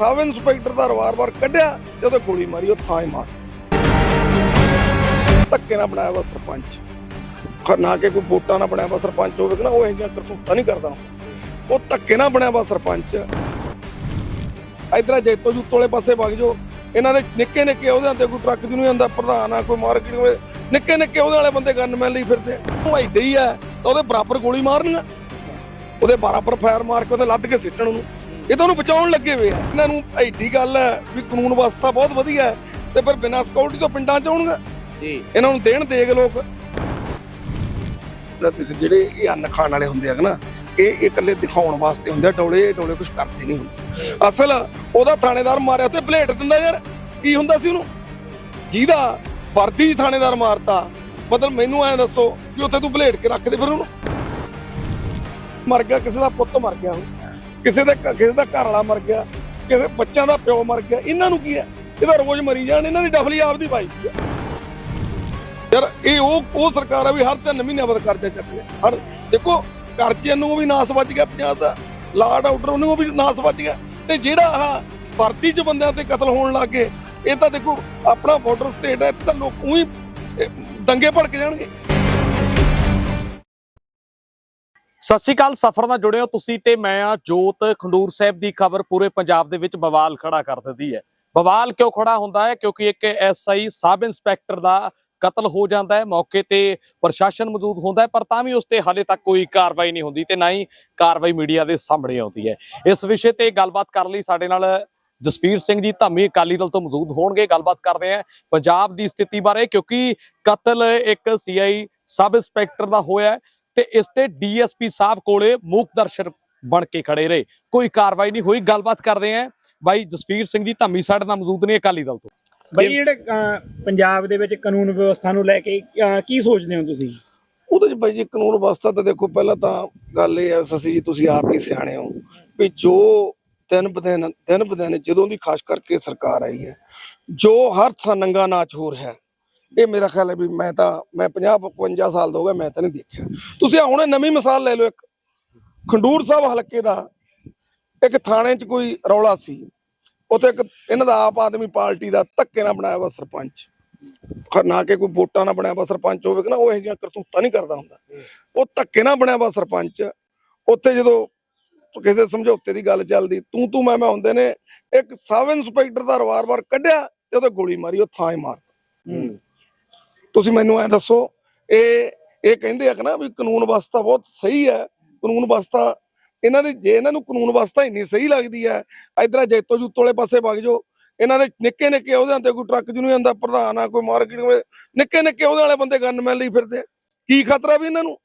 Sub inspector ਦਾ ਵਾਰ-ਵਾਰ ਕੱਢਿਆ ਤੇ ਉਹਦੇ ਗੋਲੀ ਮਾਰੀ, ਉਹ ਥਾਂ ਹੀ ਮਾਰ ਧੱਕੇ ਨਾਲ ਬਣਾਇਆ ਵਾ ਸਰਪੰਚ। ਨਾ ਕਿ ਕੋਈ ਵੋਟਾਂ ਨਾਲ ਬਣਾਇਆ ਵਾ ਸਰਪੰਚ ਹੋਵੇ ਕਿ ਨਾ, ਉਹ ਇਹ ਜਿਹੀਆਂ ਕਰਤੂਤਾਂ ਨਹੀਂ ਕਰਦਾ। ਉਹ ਧੱਕੇ ਨਾਲ ਬਣਿਆ ਵਾ ਸਰਪੰਚ। ਇਧਰ ਜੈਤੋ ਜੁੱਤੋ ਵਾਲੇ ਪਾਸੇ ਵਗ ਜਾਓ। ਇਹਨਾਂ ਦੇ ਨਿੱਕੇ ਨਿੱਕੇ ਉਹਦੇ ਤੇ ਕੋਈ ਟਰੱਕ ਦੀ ਜਿਹਨੂੰ ਜਾਂਦਾ ਪ੍ਰਧਾਨ ਆ, ਕੋਈ ਮਾਰਕੀਟ ਵਾਲੇ ਨਿੱਕੇ ਨਿੱਕੇ ਉਹਦੇ ਵਾਲੇ ਬੰਦੇ ਗਨਮੈਨ ਲਈ ਫਿਰਦੇ ਆ। ਉਹ ਐਡੇ ਹੀ ਆ ਉਹਦੇ ਬਰਾਬਰ ਗੋਲੀ ਮਾਰਨੀ ਆ ਉਹਦੇ ਬਰਾਬਰ ਫਾਇਰ ਮਾਰ ਕੇ ਉਹਦੇ ਲੱਦ ਕੇ ਸਿੱਟਣ ਉਹਨੂੰ। ਇਹ ਤਾਂ ਉਹਨੂੰ ਬਚਾਉਣ ਲੱਗੇ ਹੋਏ ਆ। ਇਹਨਾਂ ਨੂੰ ਐਡੀ ਗੱਲ ਹੈ ਵੀ ਕਾਨੂੰਨ ਵਿਵਸਥਾ ਬਹੁਤ ਵਧੀਆ ਹੈ ਤੇ ਫਿਰ ਬਿਨਾਂ ਸਿਕਿਉਰਿਟੀ ਤੋਂ ਪਿੰਡਾਂ ਚ ਆਉਣਗੇ। ਜੀ। ਇਹਨਾਂ ਨੂੰ ਦੇਣ ਦੇਗ ਲੋਕ। ਜਿਹੜੇ ਇਹ ਅੰਨ ਖਾਣ ਵਾਲੇ ਹੁੰਦੇ ਆ ਨਾ ਇਹ ਇਕੱਲੇ ਦਿਖਾਉਣ ਵਾਸਤੇ ਹੁੰਦੇ ਆ ਡੋਲੇ ਡੋਲੇ ਕੁਝ ਕਰਦੇ ਨਹੀਂ ਹੁੰਦੇ। ਅਸਲ ਉਹਦਾ ਥਾਣੇਦਾਰ ਮਾਰਿਆ ਤੇ ਬਲੇਟ ਦਿੰਦਾ ਯਾਰ ਕੀ ਹੁੰਦਾ ਸੀ ਉਹਨੂੰ? ਜਿਹਦਾ ਵਰਦੀ ਥਾਣੇਦਾਰ ਮਾਰਤਾ ਮਤਲਬ ਮੈਨੂੰ ਐਂ ਦੱਸੋ ਕਿ ਉੱਥੇ ਤੂੰ ਬਲੇਟ ਕੇ ਰੱਖ ਦੇ ਫਿਰ ਉਹਨੂੰ। ਮਰ ਗਿਆ ਕਿਸੇ ਦਾ ਪੁੱਤ ਮਰ ਗਿਆ ਹੁਣ ਕਿਸੇ ਦਾ ਕਿਸੇ ਦਾ ਘਰ ਵਾਲਾ ਮਰ ਗਿਆ, ਕਿਸੇ ਬੱਚਿਆਂ ਦਾ ਪਿਓ ਮਰ ਗਿਆ, ਇਹਨਾਂ ਨੂੰ ਕੀ ਹੈ? ਇਹਦਾ ਰੋਜ਼ ਮਰੀ ਜਾਣ, ਇਹਨਾਂ ਦੀ ਡਫਲੀ ਆਪਦੀ ਪਾਈ ਦੀ ਹੈ। ਯਾਰ, ਇਹ ਉਹ ਉਹ ਸਰਕਾਰ ਆ ਵੀ ਹਰ ਤਿੰਨ ਮਹੀਨਿਆਂ ਬਾਅਦ ਕਰਜ਼ਾ ਚੱਕ ਲਿਆ ਹਰ, ਦੇਖੋ, ਕਰਜ਼ੇ ਨੂੰ ਵੀ ਨਾਸ ਵੱਜ ਗਿਆ ਪੰਜਾਬ ਦਾ। ਲਾਡ ਆਰਡਰ ਉਹਨੂੰ ਵੀ ਨਾਸ ਵੱਜ ਗਿਆ। ਤੇ ਜਿਹੜਾ ਆਹ ਵਰਦੀ 'ਚ ਬੰਦਿਆਂ ਤੇ ਕਤਲ ਹੋਣ ਲੱਗ ਗਏ, ਇਹ ਤਾਂ ਦੇਖੋ, ਆਪਣਾ ਬਾਰਡਰ ਸਟੇਟ ਹੈ, ਇੱਥੇ ਤਾਂ ਲੋਕ ਉਹੀ ਦੰਗੇ ਭੜਕ ਜਾਣਗੇ। ਸਤਿ ਸ਼੍ਰੀ ਅਕਾਲ, ਸਫਰ ਨਾਲ ਜੁੜੇ ਹੋ ਤੁਸੀਂ ਤੇ ਮੈਂ ਆ ਜੋਤ ਖੰਡੂਰ ਸਾਹਿਬ ਦੀ ਖਬਰ ਪੂਰੇ ਪੰਜਾਬ ਦੇ ਵਿੱਚ ਬਵਾਲ ਖੜਾ ਕਰ ਦਿੰਦੀ ਹੈ। ਬਵਾਲ ਕਿਉਂ ਖੜਾ ਹੁੰਦਾ ਹੈ? ਕਿਉਂਕਿ ਇੱਕ ਐਸਆਈ ਸਬ ਇੰਸਪੈਕਟਰ ਦਾ ਕਤਲ ਹੋ ਜਾਂਦਾ ਹੈ, ਮੌਕੇ ਤੇ ਪ੍ਰਸ਼ਾਸਨ ਮੌਜੂਦ ਹੁੰਦਾ ਹੈ, ਪਰ ਤਾਂ ਵੀ ਉਸ ਤੇ ਹਾਲੇ ਤੱਕ ਕੋਈ ਕਾਰਵਾਈ ਨਹੀਂ ਹੁੰਦੀ ਤੇ ਨਾ ਹੀ ਕਾਰਵਾਈ ਮੀਡੀਆ ਦੇ ਸਾਹਮਣੇ ਆਉਂਦੀ ਹੈ। ਇਸ ਵਿਸ਼ੇ ਤੇ ਗੱਲਬਾਤ ਕਰਨ ਲਈ ਸਾਡੇ ਨਾਲ ਜਸਵੀਰ ਸਿੰਘ ਜੀ, ਧਾਮੀ ਅਕਾਲੀ ਦਲ ਤੋਂ ਮੌਜੂਦ ਹੋਣਗੇ, ਗੱਲਬਾਤ ਕਰਦੇ ਹਾਂ ਪੰਜਾਬ ਦੀ ਸਥਿਤੀ ਬਾਰੇ, ਕਿਉਂਕਿ ਕਤਲ ਇੱਕ ਸੀਆਈ ਸਬ ਇੰਸਪੈਕਟਰ ਦਾ ਹੋਇਆ ਤੇ ਇਸ ਤੇ ਡੀਐਸਪੀ ਸਾਹਿਬ ਕੋਲੇ ਮੂਕ ਦਰਸ਼ਨ ਬਣ ਕੇ ਖੜੇ ਰਹੇ। ਕੋਈ ਕਾਰਵਾਈ ਨਹੀਂ ਹੋਈ ਗੱਲਬਾਤ ਕਰਦੇ ਆਂ। ਬਾਈ ਜਸਵੀਰ ਸਿੰਘ ਜੀ ਧਾਮੀ ਸਾਡੇ ਨਾਲ ਮੌਜੂਦ ਨੇ ਅਕਾਲੀ ਦਲ ਤੋਂ। ਬਈ ਜਿਹੜੇ ਪੰਜਾਬ ਦੇ ਵਿੱਚ ਕਾਨੂੰਨ ਵਿਵਸਥਾ ਨੂੰ ਲੈ ਕੇ ਕੀ ਸੋਚਦੇ ਹੋ ਤੁਸੀਂ? ਉਹਦੇ ਚ ਬਾਈ ਜੀ ਕਾਨੂੰਨ ਵਿਵਸਥਾ ਤਾਂ ਦੇਖੋ ਪਹਿਲਾਂ ਤਾਂ ਗੱਲ ਇਹ ਹੈ ਸਸੀ ਜੀ ਤੁਸੀਂ ਆਪ ਹੀ ਸਿਆਣੇ ਹੋ ਵੀ ਜੋ ਦਿਨ ਬਦਿਨ ਦਿਨ ਬਦਿਨ ਜਦੋਂ ਦੀ ਖਾਸ ਕਰਕੇ ਸਰਕਾਰ ਆਈ ਹੈ ਜੋ ਹਰ ਥਾਂ ਨੰਗਾ ਨਾਚ ਹੋ ਰਿਹਾ ਹੈ ਇਹ ਮੇਰਾ ਖਿਆਲ ਹੈ ਵੀ ਮੈਂ ਤਾਂ, ਮੈਂ 50 55 ਸਾਲ ਦਾ ਹੋ ਗਿਆ, ਮੈਂ ਤਾਂ ਨਹੀਂ ਦੇਖਿਆ। ਤੁਸੀਂ ਆਹ ਨਵੀਂ ਮਿਸਾਲ ਲੈ ਲਓ ਇੱਕ। ਖੰਡੂਰ ਸਾਹਿਬ ਹਲਕੇ ਦਾ ਇੱਕ ਥਾਣੇ 'ਚ ਕੋਈ ਰੌਲਾ ਸੀ। ਉੱਥੇ ਇੱਕ ਇਹਨਾਂ ਦਾ ਆਪ ਆਦਮੀ ਪਾਰਟੀ ਦਾ ਧੱਕੇ ਨਾਲ ਬਣਾਇਆ ਵਾ ਸਰਪੰਚ। ਨਾ ਕਿ ਕੋਈ ਵੋਟਾਂ ਨਾਲ ਬਣਿਆ ਵਾ ਸਰਪੰਚ ਹੋਵੇ ਕਿ ਨਾ, ਉਹ ਇਹ ਜਿਹੀਆਂ ਕਰਤੂਤਾਂ ਨਹੀਂ ਕਰਦਾ ਹੁੰਦਾ। ਉਹ ਧੱਕੇ ਨਾਲ ਬਣਿਆ ਵਾ ਸਰਪੰਚ। ਉੱਥੇ ਜਦੋਂ ਕਿਸੇ ਦੇ ਸਮਝੌਤੇ ਦੀ ਗੱਲ ਚੱਲਦੀ, ਤੂੰ ਤੂੰ, ਮੈਂ ਮੈਂ ਹੁੰਦੇ ਨੇ, ਇੱਕ ਸਬ ਇੰਸਪੈਕਟਰ ਦਾ ਵਾਰ-ਵਾਰ ਕੱਢਿਆ ਤੇ ਉਹਦੇ ਗੋਲੀ ਮਾਰੀ, ਉਹ ਥਾਂ ਹੀ ਮਾਰਤਾ ਤੁਸੀਂ ਮੈਨੂੰ ਐ ਦੱਸੋ, ਇਹ ਇਹ ਕਹਿੰਦੇ ਆ ਕਿ ਨਾ ਵੀ ਕਾਨੂੰਨ ਵਿਵਸਥਾ ਬਹੁਤ ਸਹੀ ਹੈ, ਕਾਨੂੰਨ ਵਿਵਸਥਾ ਇਹਨਾਂ ਦੀ, ਜੇ ਇਹਨਾਂ ਨੂੰ ਕਾਨੂੰਨ ਵਿਵਸਥਾ ਇੰਨੀ ਸਹੀ ਲੱਗਦੀ ਹੈ, ਇਧਰ ਜੈਤੋ ਜੁੱਤੋ ਵਾਲੇ ਪਾਸੇ ਵਗ ਜਾਓ, ਇਹਨਾਂ ਦੇ ਨਿੱਕੇ ਨਿੱਕੇ ਉਹਦੇ ਤੇ ਕੋਈ ਟਰੱਕ ਜਿਹਨੂੰ ਜਾਂਦਾ ਪ੍ਰਧਾਨ ਆ, ਕੋਈ ਮਾਰਕੀਟ ਵਾਲੇ, ਨਿੱਕੇ ਨਿੱਕੇ ਉਹਦੇ ਵਾਲੇ ਬੰਦੇ ਗਨਮੈਨ ਲਈ ਫਿਰਦੇ ਕੀ ਖਤਰਾ ਵੀ ਇਹਨਾਂ ਨੂੰ?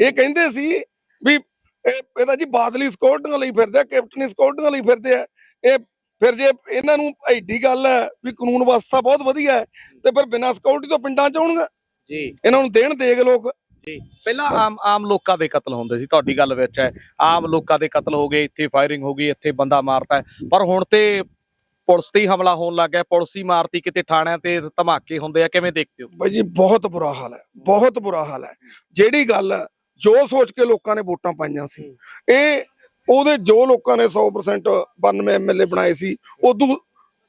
ਇਹ ਕਹਿੰਦੇ ਸੀ ਵੀ ਇਹ, ਇਹਦਾ ਜੀ ਬਾਦਲੀ ਸਕਿਉਰਟੀਆਂ ਲਈ ਫਿਰਦੇ ਆ, ਕੈਪਟਨੀ ਸਕਿਉਰਟੀਆਂ ਲਈ ਫਿਰਦੇ ਆ। ਇਹ ਫਿਰ ਜੇ ਇਹਨਾਂ ਨੂੰ ਐਡੀ ਗੱਲ ਹੈ ਵੀ ਕਾਨੂੰਨ ਵਿਵਸਥਾ ਬਹੁਤ ਵਧੀਆ ਹੈ ਤੇ ਫਿਰ ਬਿਨਾਂ ਸਿਕਿਉਰਿਟੀ ਤੋਂ ਪਿੰਡਾਂ ਚ ਆਉਣਗੇ? ਜੀ। ਇਹਨਾਂ ਨੂੰ ਦੇਣ ਦੇਗ ਲੋਕ? ਜੀ। ਪਹਿਲਾਂ ਆਮ ਆਮ ਲੋਕਾਂ ਦੇ ਕਤਲ ਹੁੰਦੇ ਸੀ ਤੁਹਾਡੀ ਗੱਲ ਵਿੱਚ ਹੈ। ਆਮ ਲੋਕਾਂ ਦੇ ਕਤਲ ਹੋ ਗਏ ਇੱਥੇ ਫਾਇਰਿੰਗ ਹੋ ਗਈ ਇੱਥੇ ਬੰਦਾ ਮਾਰਤਾ। ਪਰ ਹੁਣ ਤੇ ਪੁਲਿਸ ਤੇ ਹੀ ਹਮਲਾ ਹੋਣ ਲੱਗ ਗਿਆ ਪੁਲਿਸ ਹੀ ਮਾਰਤੀ ਕਿਤੇ ਥਾਣਿਆਂ ਤੇ ਧਮਾਕੇ ਹੁੰਦੇ ਆ ਕਿਵੇਂ ਦੇਖਦੇ ਹੋ? ਬਾਈ ਜੀ ਬਹੁਤ ਬੁਰਾ ਹਾਲ ਹੈ ਬਹੁਤ ਬੁਰਾ ਹਾਲ ਹੈ। ਜਿਹੜੀ ਗੱਲ ਜੋ ਸੋਚ ਕੇ ਲੋਕਾਂ ਨੇ ਵੋਟਾਂ ਪਾਈਆਂ ਸੀ ਇਹ ਉਹਦੇ ਜੋ ਲੋਕਾਂ ਨੇ 100% 92 ਐਮਐਲਏ ਬਣਾਏ ਸੀ, ਉਦੋਂ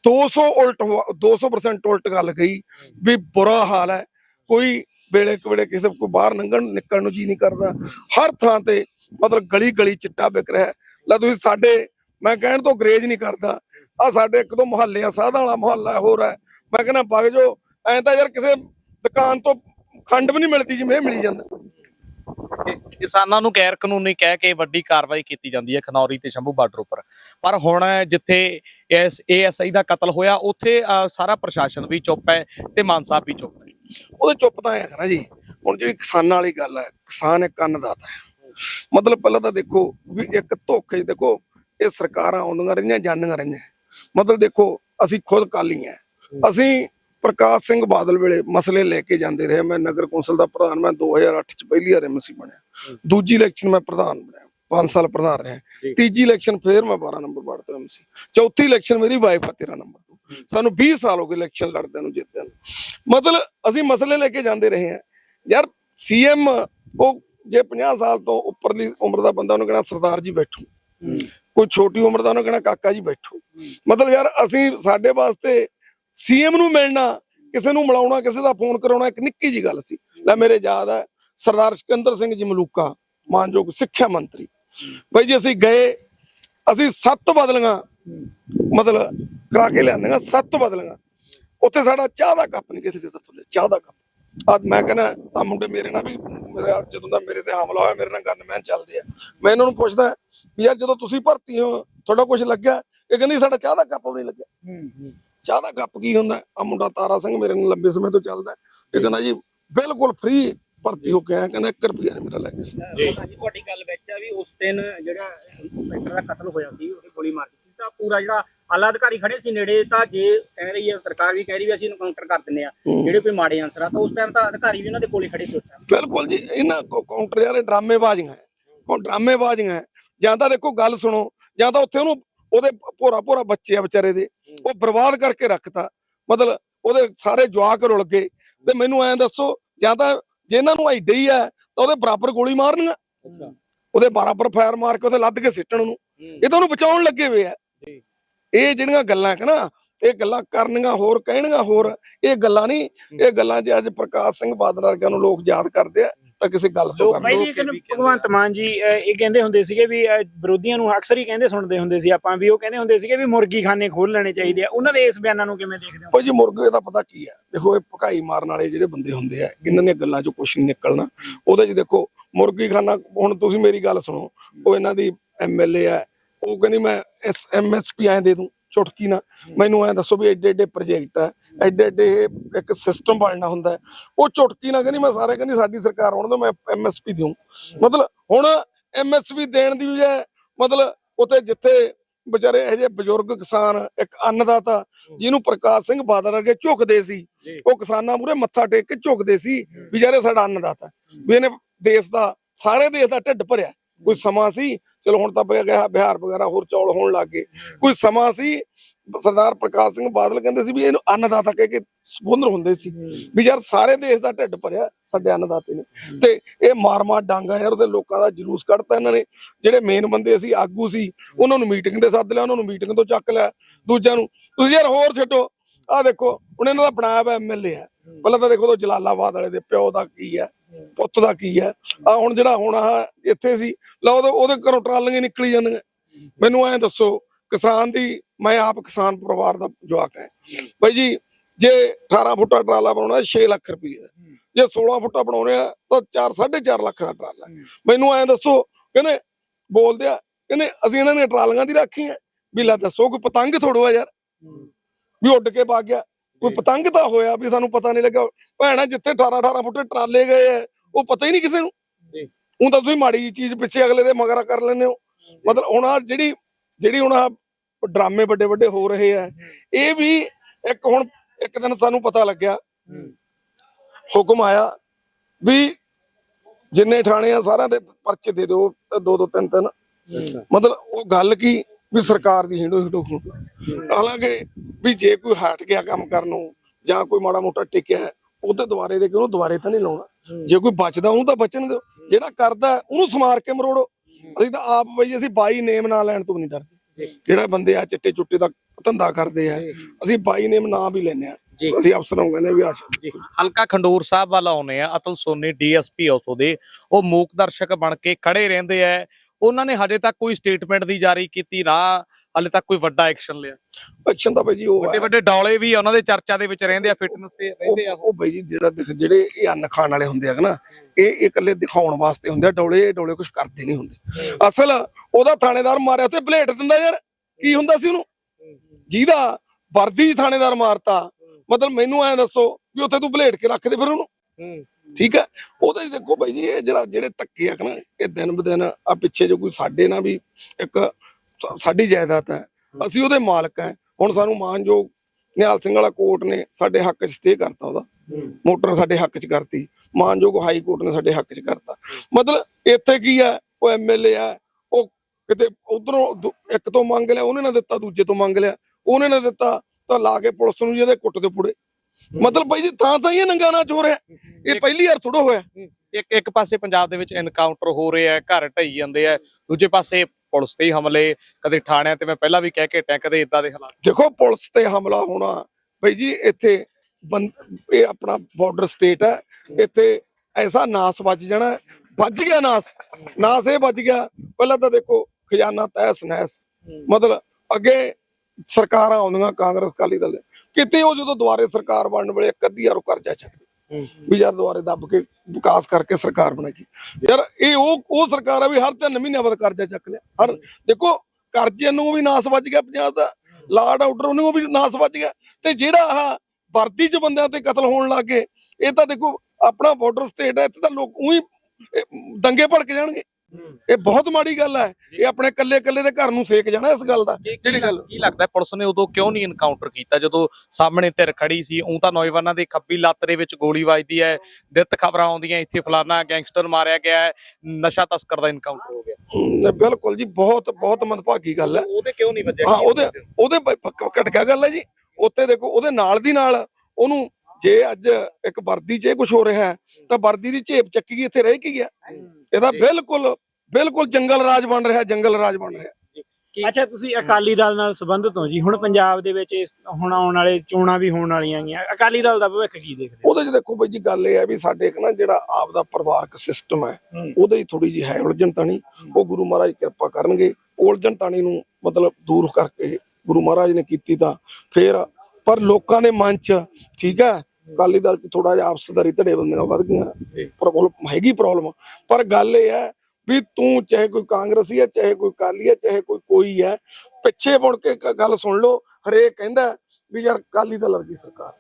200 ਉਲਟ ਹੁਆ- 200% ਉਲਟ ਗੱਲ ਗਈ ਵੀ ਬੁਰਾ ਹਾਲ ਹੈ। ਕੋਈ ਵੇਲੇ ਕਵੇਲੇ ਕਿਸੇ ਕੋਈ ਬਾਹਰ ਲੰਘਣ, ਨਿਕਲਣ ਨੂੰ ਜੀ ਨਹੀਂ ਕਰਦਾ। ਹਰ ਥਾਂ ਤੇ ਮਤਲਬ ਗਲੀ ਗਲੀ ਚਿੱਟਾ ਵਿਕ ਰਿਹਾ ਲੈ ਤੁਸੀਂ ਸਾਡੇ, ਮੈਂ ਕਹਿਣ ਤੋਂ ਗਰੇਜ ਨਹੀਂ ਕਰਦਾ। ਆ ਸਾਡੇ ਇੱਕ ਦੋ ਮੁਹੱਲੇ ਆ, ਸਾਧਾਂ ਵਾਲਾ ਮੁਹੱਲਾ ਹੋਰ ਹੈ। ਮੈਂ ਕਹਿੰਦਾ ਵਗ ਜੋ ਐਂ ਤਾਂ ਯਾਰ ਕਿਸੇ ਦੁਕਾਨ ਤੋਂ ਖੰਡ ਵੀ ਨਹੀਂ ਮਿਲਦੀ ਜਿਵੇਂ ਮਿਲੀ ਜਾਂਦਾ। ਕਿਸਾਨਾਂ ਨੂੰ ਗੈਰ ਕਾਨੂੰਨੀ ਕਹਿ ਕੇ ਵੱਡੀ ਕਾਰਵਾਈ ਕੀਤੀ ਜਾਂਦੀ ਹੈ ਖਨੌਰੀ ਤੇ ਸ਼ੰਭੂ ਬਾਰਡਰ ਉੱਪਰ। ਪਰ ਹੁਣ ਜਿੱਥੇ ਐਸ ਏਐਸਆਈ ਦਾ ਕਤਲ ਹੋਇਆ, ਉੱਥੇ ਸਾਰਾ ਪ੍ਰਸ਼ਾਸਨ ਵੀ ਚੁੱਪ ਹੈ ਤੇ ਮਾਨ ਸਾਹਿਬ ਵੀ ਚੁੱਪ ਹੈ ਉਹਦੇ ਚੁੱਪ ਤਾਂ ਹੈ ਨਾ ਜੀ। ਹੁਣ ਜਿਹੜੀ ਕਿਸਾਨਾਂ ਵਾਲੀ ਗੱਲ ਹੈ, ਕਿਸਾਨ ਇੱਕ ਅੰਨਦਾਤਾ ਹੈ। ਮਤਲਬ ਪਹਿਲਾਂ ਤਾਂ ਦੇਖੋ ਵੀ ਇੱਕ ਧੋਖੇ ਦੇਖੋ, ਇਹ ਸਰਕਾਰਾਂ ਆਉਂਦੀਆਂ ਰਹੀਆਂ, ਜਾਂਦੀਆਂ ਰਹੀਆਂ। ਮਤਲਬ ਦੇਖੋ, ਅਸੀਂ ਖੁਦ ਕਾਲੀ ਹਾਂ। ਅਸੀਂ ਪ੍ਰਕਾਸ਼ ਸਿੰਘ ਬਾਦਲ ਵੇਲੇ ਮਸਲੇ ਲੈ ਕੇ ਜਾਂਦੇ ਰਹੇ। ਮੈਂ ਨਗਰ ਕੌਂਸਲ ਦਾ ਪ੍ਰਧਾਨ ਮੈਂ 2008 ਚ ਪਹਿਲੀ ਵਾਰ ਐਮਸੀ ਬਣਿਆ। ਦੂਜੀ ਇਲੈਕਸ਼ਨ ਮੈਂ ਪ੍ਰਧਾਨ ਬਣਿਆ। 5 ਸਾਲ ਪ੍ਰਧਾਨ ਰਿਹਾ। ਤੀਜੀ ਇਲੈਕਸ਼ਨ ਫੇਰ ਮੈਂ 12 ਨੰਬਰ ਵਾਰਡ ਤੋਂ ਐਮਸੀ। ਚੌਥੀ ਇਲੈਕਸ਼ਨ ਮੇਰੀ ਵਾਈਫ ਆ 13 ਨੰਬਰ ਤੋਂ। ਸਾਨੂੰ 20 ਸਾਲ ਹੋ ਗਏ ਇਲੈਕਸ਼ਨ ਲੜਦਿਆਂ ਨੂੰ ਜਿੱਤਦਿਆਂ ਨੂੰ। ਮਤਲਬ ਅਸੀਂ ਮਸਲੇ ਲੈ ਕੇ ਜਾਂਦੇ ਰਹੇ ਹਾਂ। ਯਾਰ ਸੀਐਮ ਉਹ ਜੇ 50 ਸਾਲ ਤੋਂ ਉੱਪਰਲੀ ਉਮਰ ਦਾ ਬੰਦਾ ਉਹਨੂੰ ਕਹਿਣਾ ਸਰਦਾਰ ਜੀ ਬੈਠੋ। ਕੋਈ ਛੋਟੀ ਉਮਰ ਦਾ ਉਹਨੂੰ ਕਹਿਣਾ ਕਾਕਾ ਜੀ ਬੈਠੋ। ਮਤਲਬ ਯਾਰ ਅਸੀਂ ਸਾਡੇ ਵਾਸਤੇ ਸੀਐਮ ਨੂੰ ਮਿਲਣਾ, ਕਿਸੇ ਨੂੰ ਮਿਲਾਉਣਾ, ਕਿਸੇ ਦਾ ਫੋਨ ਕਰਾਉਣਾ, ਇੱਕ ਨਿੱਕੀ ਜੀ ਗੱਲ ਸੀ। ਲੈ ਮੇਰੇ ਯਾਦ ਹੈ, ਸਰਦਾਰ ਸਿਕੰਦਰ ਸਿੰਘ ਜੀ ਮਲੂਕਾ, ਮਾਨਯੋਗ ਸਿੱਖਿਆ ਮੰਤਰੀ। ਬਾਈ ਜੀ, ਅਸੀਂ ਗਏ, ਅਸੀਂ ਸੱਤ ਬਦਲੀਆਂ ਮਤਲਬ ਕਰਾ ਕੇ ਲਿਆਂਦੀਆਂ, ਸੱਤ ਬਦਲੀਆਂ ਉੱਥੇ ਸਾਡਾ ਚਾਹ ਦਾ ਕੱਪ ਨਹੀਂ ਕਿਸੇ ਦੇ ਸੱਤ ਚਾਹ ਦਾ ਕੱਪ। ਅੱਜ ਮੈਂ ਕਹਿੰਦਾ, ਤਾਂ ਮੁੰਡੇ ਮੇਰੇ ਨਾਲ ਵੀ, ਮੇਰਾ ਜਦੋਂ ਦਾ ਮੇਰੇ ਤੇ ਹਮਲਾ ਹੋਇਆ, ਮੇਰੇ ਨਾਲ ਗਨਮੈਨ ਚੱਲਦੇ ਆ। ਮੈਂ ਇਹਨਾਂ ਨੂੰ ਪੁੱਛਦਾ ਵੀ ਯਾਰ ਜਦੋਂ ਤੁਸੀਂ ਭਰਤੀ ਹੋ, ਤੁਹਾਡਾ ਕੁਝ ਲੱਗਿਆ? ਇਹ ਕਹਿੰਦੀ, ਸਾਡਾ ਚਾਹ ਦਾ ਕੱਪ ਵੀ ਨਹੀਂ ਲੱਗਿਆ। ਚਾਹ ਦਾ ਕੱਪ ਕੀ ਹੁੰਦਾ? ਆ ਮੁੰਡਾ ਤਾਰਾ ਸਿੰਘ ਮੇਰੇ ਨਾਲ ਲੰਬੇ ਸਮੇਂ ਤੋਂ ਚੱਲਦਾ। ਇਹ ਕਹਿੰਦਾ ਜੀ ਬਿਲਕੁਲ ਫ੍ਰੀ ਭਰਤੀ ਹੋ ਕੇ ਆਇਆ ਕਹਿੰਦਾ 1 ਰੁਪਿਆ ਨਹੀਂ ਮੇਰਾ ਲੈ ਕੇ ਸੀ। ਤੁਹਾਡੀ ਗੱਲ ਵਿੱਚ ਆ ਵੀ ਉਸ ਦਿਨ ਜਿਹੜਾ ਇੰਸਪੈਕਟਰ ਦਾ ਕਤਲ ਹੋਇਆ ਸੀ ਉਹਦੀ ਗੋਲੀ ਮਾਰ ਦਿੱਤੀ। ਤਾਂ ਪੂਰਾ ਜਿਹੜਾ ਆਲਾ ਅਧਿਕਾਰੀ ਖੜੇ ਸੀ ਨੇੜੇ ਤਾਂ ਜੇ ਕਹਿ ਰਹੀ ਹੈ ਸਰਕਾਰ ਵੀ ਕਹਿ ਰਹੀ ਵੀ ਅਸੀਂ ਇਨਕਾਊਂਟਰ ਕਰ ਦਿੰਦੇ ਆ ਜਿਹੜੇ ਕੋਈ ਮਾੜੇ ਅਨਸਰ ਆ ਤਾਂ ਉਸ ਟਾਈਮ ਤਾਂ ਅਧਿਕਾਰੀ ਵੀ ਉਹਨਾਂ ਦੇ ਕੋਲੇ ਖੜੇ ਸੀ ਬਿਲਕੁਲ ਜੀ ਇਹਨਾਂ ਕੋ ਕਾਊਂਟਰ ਯਾਰ ਡਰਾਮੇਬਾਜ਼ੀਆਂ ਹੈ ਉਹ ਡਰਾਮੇਬਾਜ਼ੀਆਂ ਹੈ ਜਾਂ ਤਾਂ ਦੇਖੋ ਗੱਲ ਸੁਣੋ ਜਾਂ ਤਾਂ ਉੱਥੇ ਉਹਨੂੰ ਉਹਦੇ ਭੋਰਾ ਭੋਰਾ ਬੱਚੇ ਆ ਵਿਚਾਰੇ ਦੇ ਉਹ ਬਰਬਾਦ ਕਰਕੇ ਰੱਖਤਾ। ਮਤਲਬ ਉਹਦੇ ਸਾਰੇ ਜਵਾਕ ਰੁਲ ਗਏ। ਤੇ ਮੈਨੂੰ ਐਂ ਦੱਸੋ ਜਾਂ ਤਾਂ ਜੇ ਇਹਨਾਂ ਨੂੰ ਐਡੇ ਹੀ ਆ ਤਾਂ ਉਹਦੇ ਬਰਾਬਰ ਗੋਲੀ ਮਾਰਨਗਾ ਅੱਛਾ। ਉਹਦੇ ਬਰਾਬਰ ਫਾਇਰ ਮਾਰ ਕੇ ਉਹਦੇ ਲੱਦ ਕੇ ਸਿੱਟਣ ਉਹਨੂੰ ਇਹ ਤਾਂ ਉਹਨੂੰ ਬਚਾਉਣ ਲੱਗੇ ਹੋਏ ਆ। ਇਹ ਜਿਹੜੀਆਂ ਗੱਲਾਂ ਕਿ ਨਾ ਇਹ ਗੱਲਾਂ ਕਰਨੀਆਂ ਹੋਰ ਕਹਿਣੀਆਂ ਹੋਰ ਇਹ ਗੱਲਾਂ ਨਹੀਂ। ਇਹ ਗੱਲਾਂ ਜੇ ਅੱਜ ਪ੍ਰਕਾਸ਼ ਸਿੰਘ ਬਾਦਲ ਵਰਗਿਆਂ ਨੂੰ ਲੋਕ ਯਾਦ ਕਰਦੇ ਆ ਤਾਂ ਕਿਸੇ ਗੱਲ ਤੋਂ ਕਰਦੇ ਭਾਈ ਜੀ ਕਹਿੰਦੇ ਭਗਵੰਤ ਮਾਨ ਜੀ ਇਹ ਕਹਿੰਦੇ ਹੁੰਦੇ ਸੀਗੇ ਵੀ ਵਿਰੋਧੀਆਂ ਨੂੰ ਅਕਸਰ ਹੀ ਕਹਿੰਦੇ ਸੁਣਦੇ ਹੁੰਦੇ ਸੀ ਆਪਾਂ ਵੀ ਉਹ ਕਹਿੰਦੇ ਹੁੰਦੇ ਸੀਗੇ ਵੀ ਮੁਰਗੀ ਖਾਨੇ ਖੋਲ ਲੈਣੇ ਚਾਹੀਦੇ ਆ। ਉਹਨਾਂ ਦੇ ਇਸ ਬਿਆਨਾਂ ਨੂੰ ਕਿਵੇਂ ਦੇਖਦੇ ਹੋ? ਭਾਈ ਜੀ ਮੁਰਗੇ ਦਾ ਪਤਾ ਕੀ ਹੈ ਦੇਖੋ ਇਹ ਭਕਾਈ ਮਾਰਨ ਵਾਲੇ ਜਿਹੜੇ ਬੰਦੇ ਹੁੰਦੇ ਆ ਇਹਨਾਂ ਦੀਆਂ ਗੱਲਾਂ ਚੋਂ ਕੁਝ ਨਹੀਂ ਨਿਕਲਣਾ। ਉਹਦੇ 'ਚ ਦੇਖੋ ਮੁਰਗੀ ਖਾਨਾ ਹੁਣ ਤੁਸੀਂ ਮੇਰੀ ਗੱਲ ਸੁਣੋ ਉਹ ਇਹਨਾਂ ਦੀ ਐਮਐਲਏ ਆ ਉਹ ਕਹਿੰਦੀ ਮੈਂ ਐਸ ਐਮਐਸਪੀ ਐ ਦੇ ਦੂੰ। ਚੁਟਕੀ ਨਾ। ਮੈਨੂੰ ਐ ਦੱਸੋ ਵੀ ਐਡੇ ਐਡੇ ਪ੍ਰੋਜੈਕਟ ਆ, ਐਡੇ ਐਡੇ ਇੱਕ ਸਿਸਟਮ ਬਣਨਾ ਹੁੰਦਾ ਉਹ ਚੁਟਕੀ ਨਾ ਕਹਿੰਦੀ, ਮੈਂ ਸਾਰੇ ਕਹਿੰਦੀ ਸਾਡੀ ਸਰਕਾਰ ਆਉਣ ਤੋਂ ਮੈਂ ਐਮਐਸਪੀ ਦਿਉ। ਮਤਲਬ ਹੁਣ ਐਮਐਸਪੀ ਦੇਣ ਦੀ ਬਜਾਏ ਮਤਲਬ ਉੱਥੇ ਜਿੱਥੇ ਵਿਚਾਰੇ ਇਹ ਜਿਹੇ ਬਜ਼ੁਰਗ ਕਿਸਾਨ, ਇੱਕ ਅੰਨਦਾਤਾ ਜਿਹਨੂੰ ਪ੍ਰਕਾਸ਼ ਸਿੰਘ ਬਾਦਲ ਵਰਗੇ ਝੁਕਦੇ ਸੀ, ਉਹ ਕਿਸਾਨਾਂ ਮੂਰੇ ਮੱਥਾ ਟੇਕ ਕੇ ਝੁਕਦੇ ਸੀ ਵੀ ਸਾਡਾ ਅੰਨਦਾਤਾ ਵੀ ਇਹਨੇ ਦੇਸ਼ ਦਾ, ਸਾਰੇ ਦੇਸ਼ ਦਾ ਢਿੱਡ ਭਰਿਆ। ਕੋਈ ਸਮਾਂ ਸੀ ਚਲੋ ਹੁਣ ਤਾਂ ਬਿਹਾਰ ਵਗੈਰਾ ਹੋਰ ਚੌਲ ਹੋਣ ਲੱਗ ਗਏ। ਕੋਈ ਸਮਾਂ ਸੀ ਸਰਦਾਰ ਪ੍ਰਕਾਸ਼ ਸਿੰਘ ਬਾਦਲ ਕਹਿੰਦੇ ਸੀ ਵੀ ਇਹਨੂੰ ਅੰਨਦਾਤਾ ਕਹਿ ਕੇ ਸੰਬੋਧਨ ਹੁੰਦੇ ਸੀ। ਵੀ ਯਾਰ ਸਾਰੇ ਦੇਸ਼ ਦਾ ਢਿੱਡ ਭਰਿਆ ਸਾਡੇ ਅੰਨਦਾਤੇ ਨੇ। ਤੇ ਇਹ ਮਾਰ ਮਾਰ ਡਾਂਗਾ ਯਾਰ ਉਹਦੇ ਲੋਕਾਂ ਦਾ ਜਲੂਸ ਕੱਢਤਾ ਇਹਨਾਂ ਨੇ। ਜਿਹੜੇ ਮੇਨ ਬੰਦੇ ਸੀ ਆਗੂ ਸੀ ਉਹਨਾਂ ਨੂੰ ਮੀਟਿੰਗ ਤੇ ਸੱਦ ਲਿਆ ਉਹਨਾਂ ਨੂੰ ਮੀਟਿੰਗ ਤੋਂ ਚੱਕ ਲਿਆ ਦੂਜਿਆਂ ਨੂੰ। ਤੁਸੀਂ ਯਾਰ ਹੋਰ ਛੱਡੋ। ਆਹ ਦੇਖੋ ਹੁਣ ਇਹਨਾਂ ਦਾ ਬਣਾਇਆ ਹੋਇਆ ਐਮਐਲਏ ਹੈ। ਪਹਿਲਾਂ ਤਾਂ ਦੇਖੋ ਤੋਂ ਜਲਾਲਾਬਾਦ ਵਾਲੇ ਦੇ ਪਿਓ ਦਾ ਕੀ ਹੈ। ਪੁੱਤ ਦਾ ਕੀ ਹੈ? ਆ ਹੁਣ ਜਿਹੜਾ ਹੁਣ ਆ ਇੱਥੇ ਸੀ ਲਾ ਉਹਦੇ ਉਹਦੇ ਘਰੋਂ ਟਰਾਲੀਆਂ ਨਿਕਲੀ ਜਾਂਦੀਆਂ। ਮੈਨੂੰ ਐਂ ਦੱਸੋ ਕਿਸਾਨ ਦੀ ਮੈਂ ਆਪ ਕਿਸਾਨ ਪਰਿਵਾਰ ਦਾ ਜਵਾਕ ਹੈ ਬਾਈ ਜੀ ਜੇ 18 ਫੁੱਟਾ ਟਰਾਲਾ ਬਣਾਉਣਾ 6 ਲੱਖ ਰੁਪਏ ਦਾ। ਜੇ 16 ਫੁੱਟਾ ਬਣਾਉਣੇ ਆ ਤਾਂ 4 4.5 ਲੱਖ ਦਾ ਟਰਾਲਾ। ਮੈਨੂੰ ਐਂ ਦੱਸੋ ਕਹਿੰਦੇ ਬੋਲਦੇ ਆ ਕਹਿੰਦੇ ਅਸੀਂ ਇਹਨਾਂ ਦੀਆਂ ਟਰਾਲੀਆਂ ਦੀ ਰੱਖੀ ਆ ਵੀ ਲੈ ਦੱਸੋ ਕੋਈ ਪਤੰਗ ਥੋੜੋ ਆ ਯਾਰ। ਵੀ ਉੱਡ ਕੇ ਵਗ ਗਿਆ। ਕੋਈ ਪਤੰਗ ਤਾਂ ਹੋਇਆ ਵੀ ਸਾਨੂੰ ਪਤਾ ਨਹੀਂ ਲੱਗਾ। ਭੈਣਾ ਜਿੱਥੇ 18 18 ਫੁੱਟ ਟਰਾਲੇ ਗਏ ਆ ਉਹ ਪਤਾ ਹੀ ਨਹੀਂ ਕਿਸੇ ਨੂੰ। ਜੀ। ਹੁਣ ਤਾਂ ਤੁਸੀਂ ਮਾੜੀ ਚੀਜ਼ ਪਿੱਛੇ ਅਗਲੇ ਦੇ ਮਗਰਾ ਕਰ ਲੈਂਦੇ ਹੋ। ਮਤਲਬ ਹੁਣ ਆ ਜਿਹੜੀ ਜਿਹੜੀ ਹੁਣ ਆ ਡਰਾਮੇ ਵੱਡੇ ਵੱਡੇ ਹੋ ਰਹੇ ਆ ਇਹ ਵੀ ਇੱਕ ਹੁਣ ਇੱਕ ਦਿਨ ਸਾਨੂੰ ਪਤਾ ਲੱਗਿਆ। ਹੁਕਮ ਆਇਆ ਵੀ ਜਿੰਨੇ ਥਾਣੇ ਆ ਸਾਰਿਆਂ ਦੇ ਪਰਚੇ ਦੇ ਦਿਓ ਦੋ ਦੋ ਤਿੰਨ ਤਿੰਨ। ਮਤਲਬ ਉਹ ਗੱਲ ਕੀ ਵੀ ਸਰਕਾਰ ਦੀ ਹਿੰਡੋ ਹਿੰਡੋ ਹਾਲਾਂਕਿ ਵੀ ਜੇ ਕੋਈ ਹਟ ਗਿਆ ਕੰਮ ਕਰਨ ਨੂੰ ਜਾਂ ਕੋਈ ਮਾੜਾ ਮੋਟਾ ਟਿਕਿਆ ਹੈ, ਉਹ ਤੇ ਦੁਬਾਰੇ ਦੇ ਕੇ ਉਹਨੂੰ ਦੁਬਾਰੇ ਤਾਂ ਨਹੀਂ ਲਾਉਣਾ। ਜੇ ਕੋਈ ਬਚਦਾ ਉਹਨੂੰ ਤਾਂ ਬਚਣ ਦਿਓ। ਜਿਹੜਾ ਕਰਦਾ ਉਹਨੂੰ ਸਮਾਰ ਕੇ ਮਰੋੜੋ। ਅਸੀਂ ਤਾਂ ਆਪ ਬਈ ਅਸੀਂ ਬਾਈ ਨੇਮ ਨਾ ਲੈਣ ਤੋਂ ਨਹੀਂ ਡਰਦੇ। ਜਿਹੜਾ ਬੰਦੇ ਆ ਚਿੱਟੇ ਚੁੱਟੇ ਦਾ ਧੰਦਾ ਕਰਦੇ ਆ ਅਸੀਂ ਬਾਈ ਨੇਮ ਨਾਂ ਵੀ ਲੈਨੇ ਆ। ਅਸੀਂ ਅਫਸਰਾਂ ਨੂੰ ਕਹਿੰਦੇ ਵੀ ਆ ਜੀ। ਹਲਕਾ ਖੰਡੂਰ ਸਾਹਿਬ ਵੱਲ ਆਉਨੇ ਆ। ਅਤਲ ਸੋਨੀ ਡੀਐਸਪੀ ਉਥੋਂ ਦੇ। ਉਹ ਮੂਕ ਦਰਸ਼ਕ ਬਣ ਕੇ ਖੜੇ ਰਹਿੰਦੇ ਆ। ਉਹਨਾਂ ਨੇ ਹਜੇ ਤੱਕ ਕੋਈ ਸਟੇਟਮੈਂਟ ਦੀ ਜਾਰੀ ਕੀਤੀ ਨਾ ਹਲੇ ਤੱਕ ਕੋਈ ਵੱਡਾ ਐਕਸ਼ਨ ਲਿਆ। ਐਕਸ਼ਨ ਤਾਂ ਬਈ ਜੀ ਉਹ ਵੱਡੇ ਵੱਡੇ ਡੌਲੇ ਵੀ ਉਹਨਾਂ ਦੇ ਚਰਚਾ ਦੇ ਵਿੱਚ ਰਹਿੰਦੇ ਆ ਫਿਟਨੈਸ ਤੇ ਰਹਿੰਦੇ ਆ ਉਹ ਬਈ ਜੀ ਜਿਹੜਾ ਦੇਖ ਜਿਹੜੇ ਇਹ ਅੰਨ ਖਾਣ ਵਾਲੇ ਹੁੰਦੇ ਆ ਨਾ ਇਹ ਇਹ ਇਕੱਲੇ ਦਿਖਾਉਣ ਵਾਸਤੇ ਹੁੰਦੇ ਆ ਡੋਲੇ ਡੋਲੇ ਕੁਝ ਕਰਦੇ ਨਹੀਂ ਹੁੰਦੇ। ਅਸਲ ਉਹਦਾ ਥਾਣੇਦਾਰ ਮਾਰਿਆ ਤੇ ਬਲੇਟ ਦਿੰਦਾ ਯਾਰ ਕੀ ਹੁੰਦਾ ਸੀ ਉਹਨੂੰ? ਜਿਹਦਾ ਵਰਦੀ ਥਾਣੇਦਾਰ ਮਾਰਤਾ ਮਤਲਬ ਮੈਨੂੰ ਐਂ ਦੱਸੋ ਵੀ ਉੱਥੇ ਤੂੰ ਬਲੇਟ ਕੇ ਰੱਖ ਦੇ ਫਿਰ ਉਹਨੂੰ। ਠੀਕ ਹੈ? ਉਹਦੇ ਦੇਖੋ ਬਾਈ ਜੀ ਇਹ ਜਿਹੜਾ ਜਿਹੜੇ ਧੱਕੇ ਆ ਨਾ ਇਹ ਦਿਨ ਬ ਦਿਨ ਆ ਪਿੱਛੇ ਜੋ ਕੋਈ ਸਾਡੇ ਨਾਲ ਵੀ ਇੱਕ ਸਾਡੀ ਜਾਇਦਾਦ ਹੈ। ਅਸੀਂ ਉਹਦੇ ਮਾਲਕ ਹੈ। ਹੁਣ ਸਾਨੂੰ ਮਾਨਯੋਗ ਨਿਹਾਲ ਸਿੰਘ ਵਾਲਾ ਕੋਰਟ ਨੇ ਸਾਡੇ ਹੱਕ 'ਚ ਸਟੇ ਕਰਤਾ ਉਹਦਾ। ਮੋਟਰ ਸਾਡੇ ਹੱਕ 'ਚ ਕਰਤੀ। ਮਾਨਯੋਗ ਹਾਈ ਕੋਰਟ ਨੇ ਸਾਡੇ ਹੱਕ 'ਚ ਕਰਤਾ। ਮਤਲਬ ਇੱਥੇ ਕੀ ਹੈ? ਉਹ ਐਮਐਲਏ ਆ ਉਹ ਕਿਤੇ ਉਧਰੋਂ ਇੱਕ ਤੋਂ ਮੰਗ ਲਿਆ ਉਹਨੇ ਨਾ ਦਿੱਤਾ ਦੂਜੇ ਤੋਂ ਮੰਗ ਲਿਆ। ਉਹਨੇ ਨਾ ਦਿੱਤਾ ਤਾਂ ਲਾ ਕੇ ਪੁਲਿਸ ਨੂੰ ਜਿਹਦੇ ਕੁੱਟ ਦੇ ਪੁੜੇ। ਮਤਲਬ ਬਾਈ ਜੀ ਥਾਂ ਥਾਂ ਹੀ ਨੰਗਾ ਨਾਚ ਹੋ ਰਿਹਾ। ਇਹ ਪਹਿਲੀ ਵਾਰ ਥੋੜਾ ਹੋਇਆ। ਇੱਕ ਇੱਕ ਪਾਸੇ ਪੰਜਾਬ ਦੇ ਵਿੱਚ ਐਨਕਾਊਂਟਰ ਹੋ ਰਹੇ ਆ ਘਰ ਢਈ ਜਾਂਦੇ ਆ ਦੂਜੇ ਪਾਸੇ ਪੁਲਿਸ ਤੇ ਹੀ ਹਮਲੇ ਕਦੇ ਥਾਣਿਆਂ ਤੇ ਮੈਂ ਪਹਿਲਾਂ ਵੀ ਕਹਿ ਕੇ ਹਟਿਆ ਕਦੇ ਇਦਾਂ ਦੇ ਹਾਲਾਤ। ਦੇਖੋ ਪੁਲਿਸ ਤੇ ਹਮਲਾ ਹੋਣਾ ਬਈ ਜੀ ਇੱਥੇ ਇਹ ਆਪਣਾ ਬਾਰਡਰ ਸਟੇਟ ਹੈ ਇੱਥੇ ਐਸਾ ਨਾਸ ਵੱਜ ਜਾਣਾ ਹੈ। ਵੱਜ ਗਿਆ ਨਾਸ। ਨਾਸ ਇਹ ਵੱਜ ਗਿਆ ਪਹਿਲਾਂ ਤਾਂ ਦੇਖੋ ਖਜ਼ਾਨਾ ਤਹਿਸ ਨਹਿਸ ਮਤਲਬ ਅੱਗੇ ਸਰਕਾਰਾਂ ਆਉਂਦੀਆਂ ਕਾਂਗਰਸ ਕਾਲੀ ਦਲ। ਕਿਤੇ ਉਹ ਜਦੋਂ ਦੁਬਾਰੇ ਸਰਕਾਰ ਬਣਨ ਵੇਲੇ ਇੱਕ ਅੱਧੀ ਵਾਰ ਉਹ ਕਰਜ਼ਾ ਚੱਕਦੇ ਵੀ ਯਾਰ ਦੁਆਰੇ ਦੱਬ ਕੇ ਵਿਕਾਸ ਕਰਕੇ ਸਰਕਾਰ ਬਣਾਈ ਯਾਰ ਇਹ ਉਹ ਉਹ ਸਰਕਾਰ ਆ ਵੀ ਹਰ ਤਿੰਨ ਮਹੀਨਿਆਂ ਬਾਅਦ ਕਰਜ਼ਾ ਚੱਕ ਲਿਆ। ਹਰ ਦੇਖੋ, ਕਰਜ਼ੇ ਨੂੰ ਵੀ ਨਾਸ ਵੱਜ ਗਿਆ ਪੰਜਾਬ ਦਾ ਲਾਰਡ ਆਰਡਰ ਨੂੰ ਵੀ ਨਾਸ ਵੱਜ ਗਿਆ। ਤੇ ਜਿਹੜਾ ਆਹ ਵਰਦੀ 'ਚ ਬੰਦਿਆਂ ਤੇ ਕਤਲ ਹੋਣ ਲੱਗ ਗਏ, ਇਹ ਤਾਂ ਦੇਖੋ, ਆਪਣਾ ਬਾਰਡਰ ਸਟੇਟ ਹੈ ਇੱਥੇ ਤਾਂ ਲੋਕ ਉਹੀ ਦੰਗੇ ਭੜਕ ਜਾਣਗੇ। ਇਹ ਬਹੁਤ ਮਾੜੀ ਗੱਲ ਹੈ। ਇਹ ਆਪਣੇ ਕੱਲੇ ਕੱਲੇ ਦੇ ਘਰ ਨੂੰ ਸੇਕ ਜਾਣਾ ਇਸ ਗੱਲ ਦਾ। ਜਿਹੜੀ ਗੱਲ ਕੀ ਲੱਗਦਾ ਪੁਲਿਸ ਨੇ ਉਦੋਂ ਕਿਉਂ ਨਹੀਂ ਇਨਕਾਊਂਟਰ ਕੀਤਾ? ਜਦੋਂ ਸਾਹਮਣੇ ਧਿਰ ਖੜੀ ਸੀ ਉਹ ਤਾਂ ਨੌਜਵਾਨਾਂ ਦੇ ਖੱਬੀ ਲੱਤ ਦੇ ਵਿੱਚ ਗੋਲੀ ਵੱਜਦੀ ਹੈ ਦਿੱਤ ਖਬਰਾਂ ਆਉਂਦੀਆਂ ਇੱਥੇ ਫਲਾਨਾ ਗੈਂਗਸਟਰ ਮਾਰਿਆ ਗਿਆ ਹੈ ਨਸ਼ਾ ਤਸਕਰ ਦਾ ਇਨਕਾਊਂਟਰ ਹੋ ਗਿਆ। ਬਿਲਕੁਲ ਜੀ ਬਹੁਤ ਬਹੁਤ ਮੰਦਭਾਗੀ ਗੱਲ ਹੈ। ਉਹਦੇ ਕਿਉਂ ਨਹੀਂ ਵੱਜਿਆ? ਹਾਂ ਉਹਦੇ ਉਹਦੇ ਘਟਕਾ ਗੱਲ ਹੈ ਜੀ। ਉੱਤੇ ਦੇਖੋ ਉਹਦੇ ਨਾਲ ਦੀ ਨਾਲ ਉਹਨੂੰ ਜੇ ਅੱਜ ਇੱਕ ਵਰਦੀ 'ਚ ਇਹ ਕੁਝ ਹੋ ਰਿਹਾ ਹੈ ਤਾਂ ਵਰਦੀ ਦੀ ਝੇਪ ਚੱਕੀ ਇੱਥੇ ਰਹਿ ਕੀ ਗਿਆ ਇਹਦਾ ਬਿਲਕੁਲ ਬਿਲਕੁਲ ਜੰਗਲ ਰਾਜ ਬਣ ਰਿਹਾ ਜੰਗਲ ਰਾਜ ਬਣ ਰਿਹਾ। ਅੱਛਾ ਤੁਸੀਂ ਅਕਾਲੀ ਦਲ ਨਾਲ ਸੰਬੰਧਿਤ ਹੋ ਜੀ। ਹੁਣ ਪੰਜਾਬ ਦੇ ਵਿੱਚ ਇਸ ਹੁਣ ਆਉਣ ਵਾਲੇ ਚੋਣਾਂ ਵੀ ਹੋਣ ਵਾਲੀਆਂ ਗੀਆਂ। ਅਕਾਲੀ ਦਲ ਦਾ ਭਵਿੱਖ ਕੀ ਦੇਖਦੇ? ਉਹਦੇ 'ਚ ਦੇਖੋ ਬਈ ਜੀ ਗੱਲ ਇਹ ਹੈ ਵੀ ਸਾਡੇ ਇੱਕ ਨਾ ਜਿਹੜਾ ਆਪ ਦਾ ਪਰਿਵਾਰਕ ਸਿਸਟਮ ਹੈ ਹੂੰ। ਉਹਦੇ 'ਚ ਥੋੜੀ ਜੀ ਹੈ ਉਲਝਣ ਤਾਣੀ। ਉਹ ਗੁਰੂ ਮਹਾਰਾਜ ਕਿਰਪਾ ਕਰਨਗੇ। ਉਲਝਣ ਤਾਣੀ ਨੂੰ ਮਤਲਬ ਦੂਰ ਕਰਕੇ ਗੁਰੂ ਮਹਾਰਾਜ ਨੇ ਕੀਤੀ ਤਾਂ ਫੇਰ ਪਰ ਲੋਕਾਂ ਦੇ ਮਨ 'ਚ ਠੀਕ ਹੈ ਅਕਾਲੀ ਦਲ 'ਚ ਥੋੜਾ ਜਿਹਾ ਆਪਸਦਾਰੀ ਧੜੇ ਬੰਦੀਆਂ ਵੱਧ ਗਈਆਂ। ਪ੍ਰੋਬਲਮ ਹੈਗੀ ਪ੍ਰੋਬਲਮ ਪਰ ਗੱਲ ਇਹ ਹੈ ਵੀ ਤੂੰ ਚਾਹੇ ਕੋਈ ਕਾਂਗਰਸੀ ਹੈ ਚਾਹੇ ਕੋਈ ਕਾਲੀ ਹੈ ਚਾਹੇ ਕੋਈ ਕੋਈ ਹੈ ਪਿੱਛੇ ਮੁੜ ਕੇ ਗੱਲ ਸੁਣ ਲਓ ਹਰੇਕ ਕਹਿੰਦਾ ਵੀ ਯਾਰ ਕਾਲੀ ਦਲ ਵਰਗੀ ਸਰਕਾਰ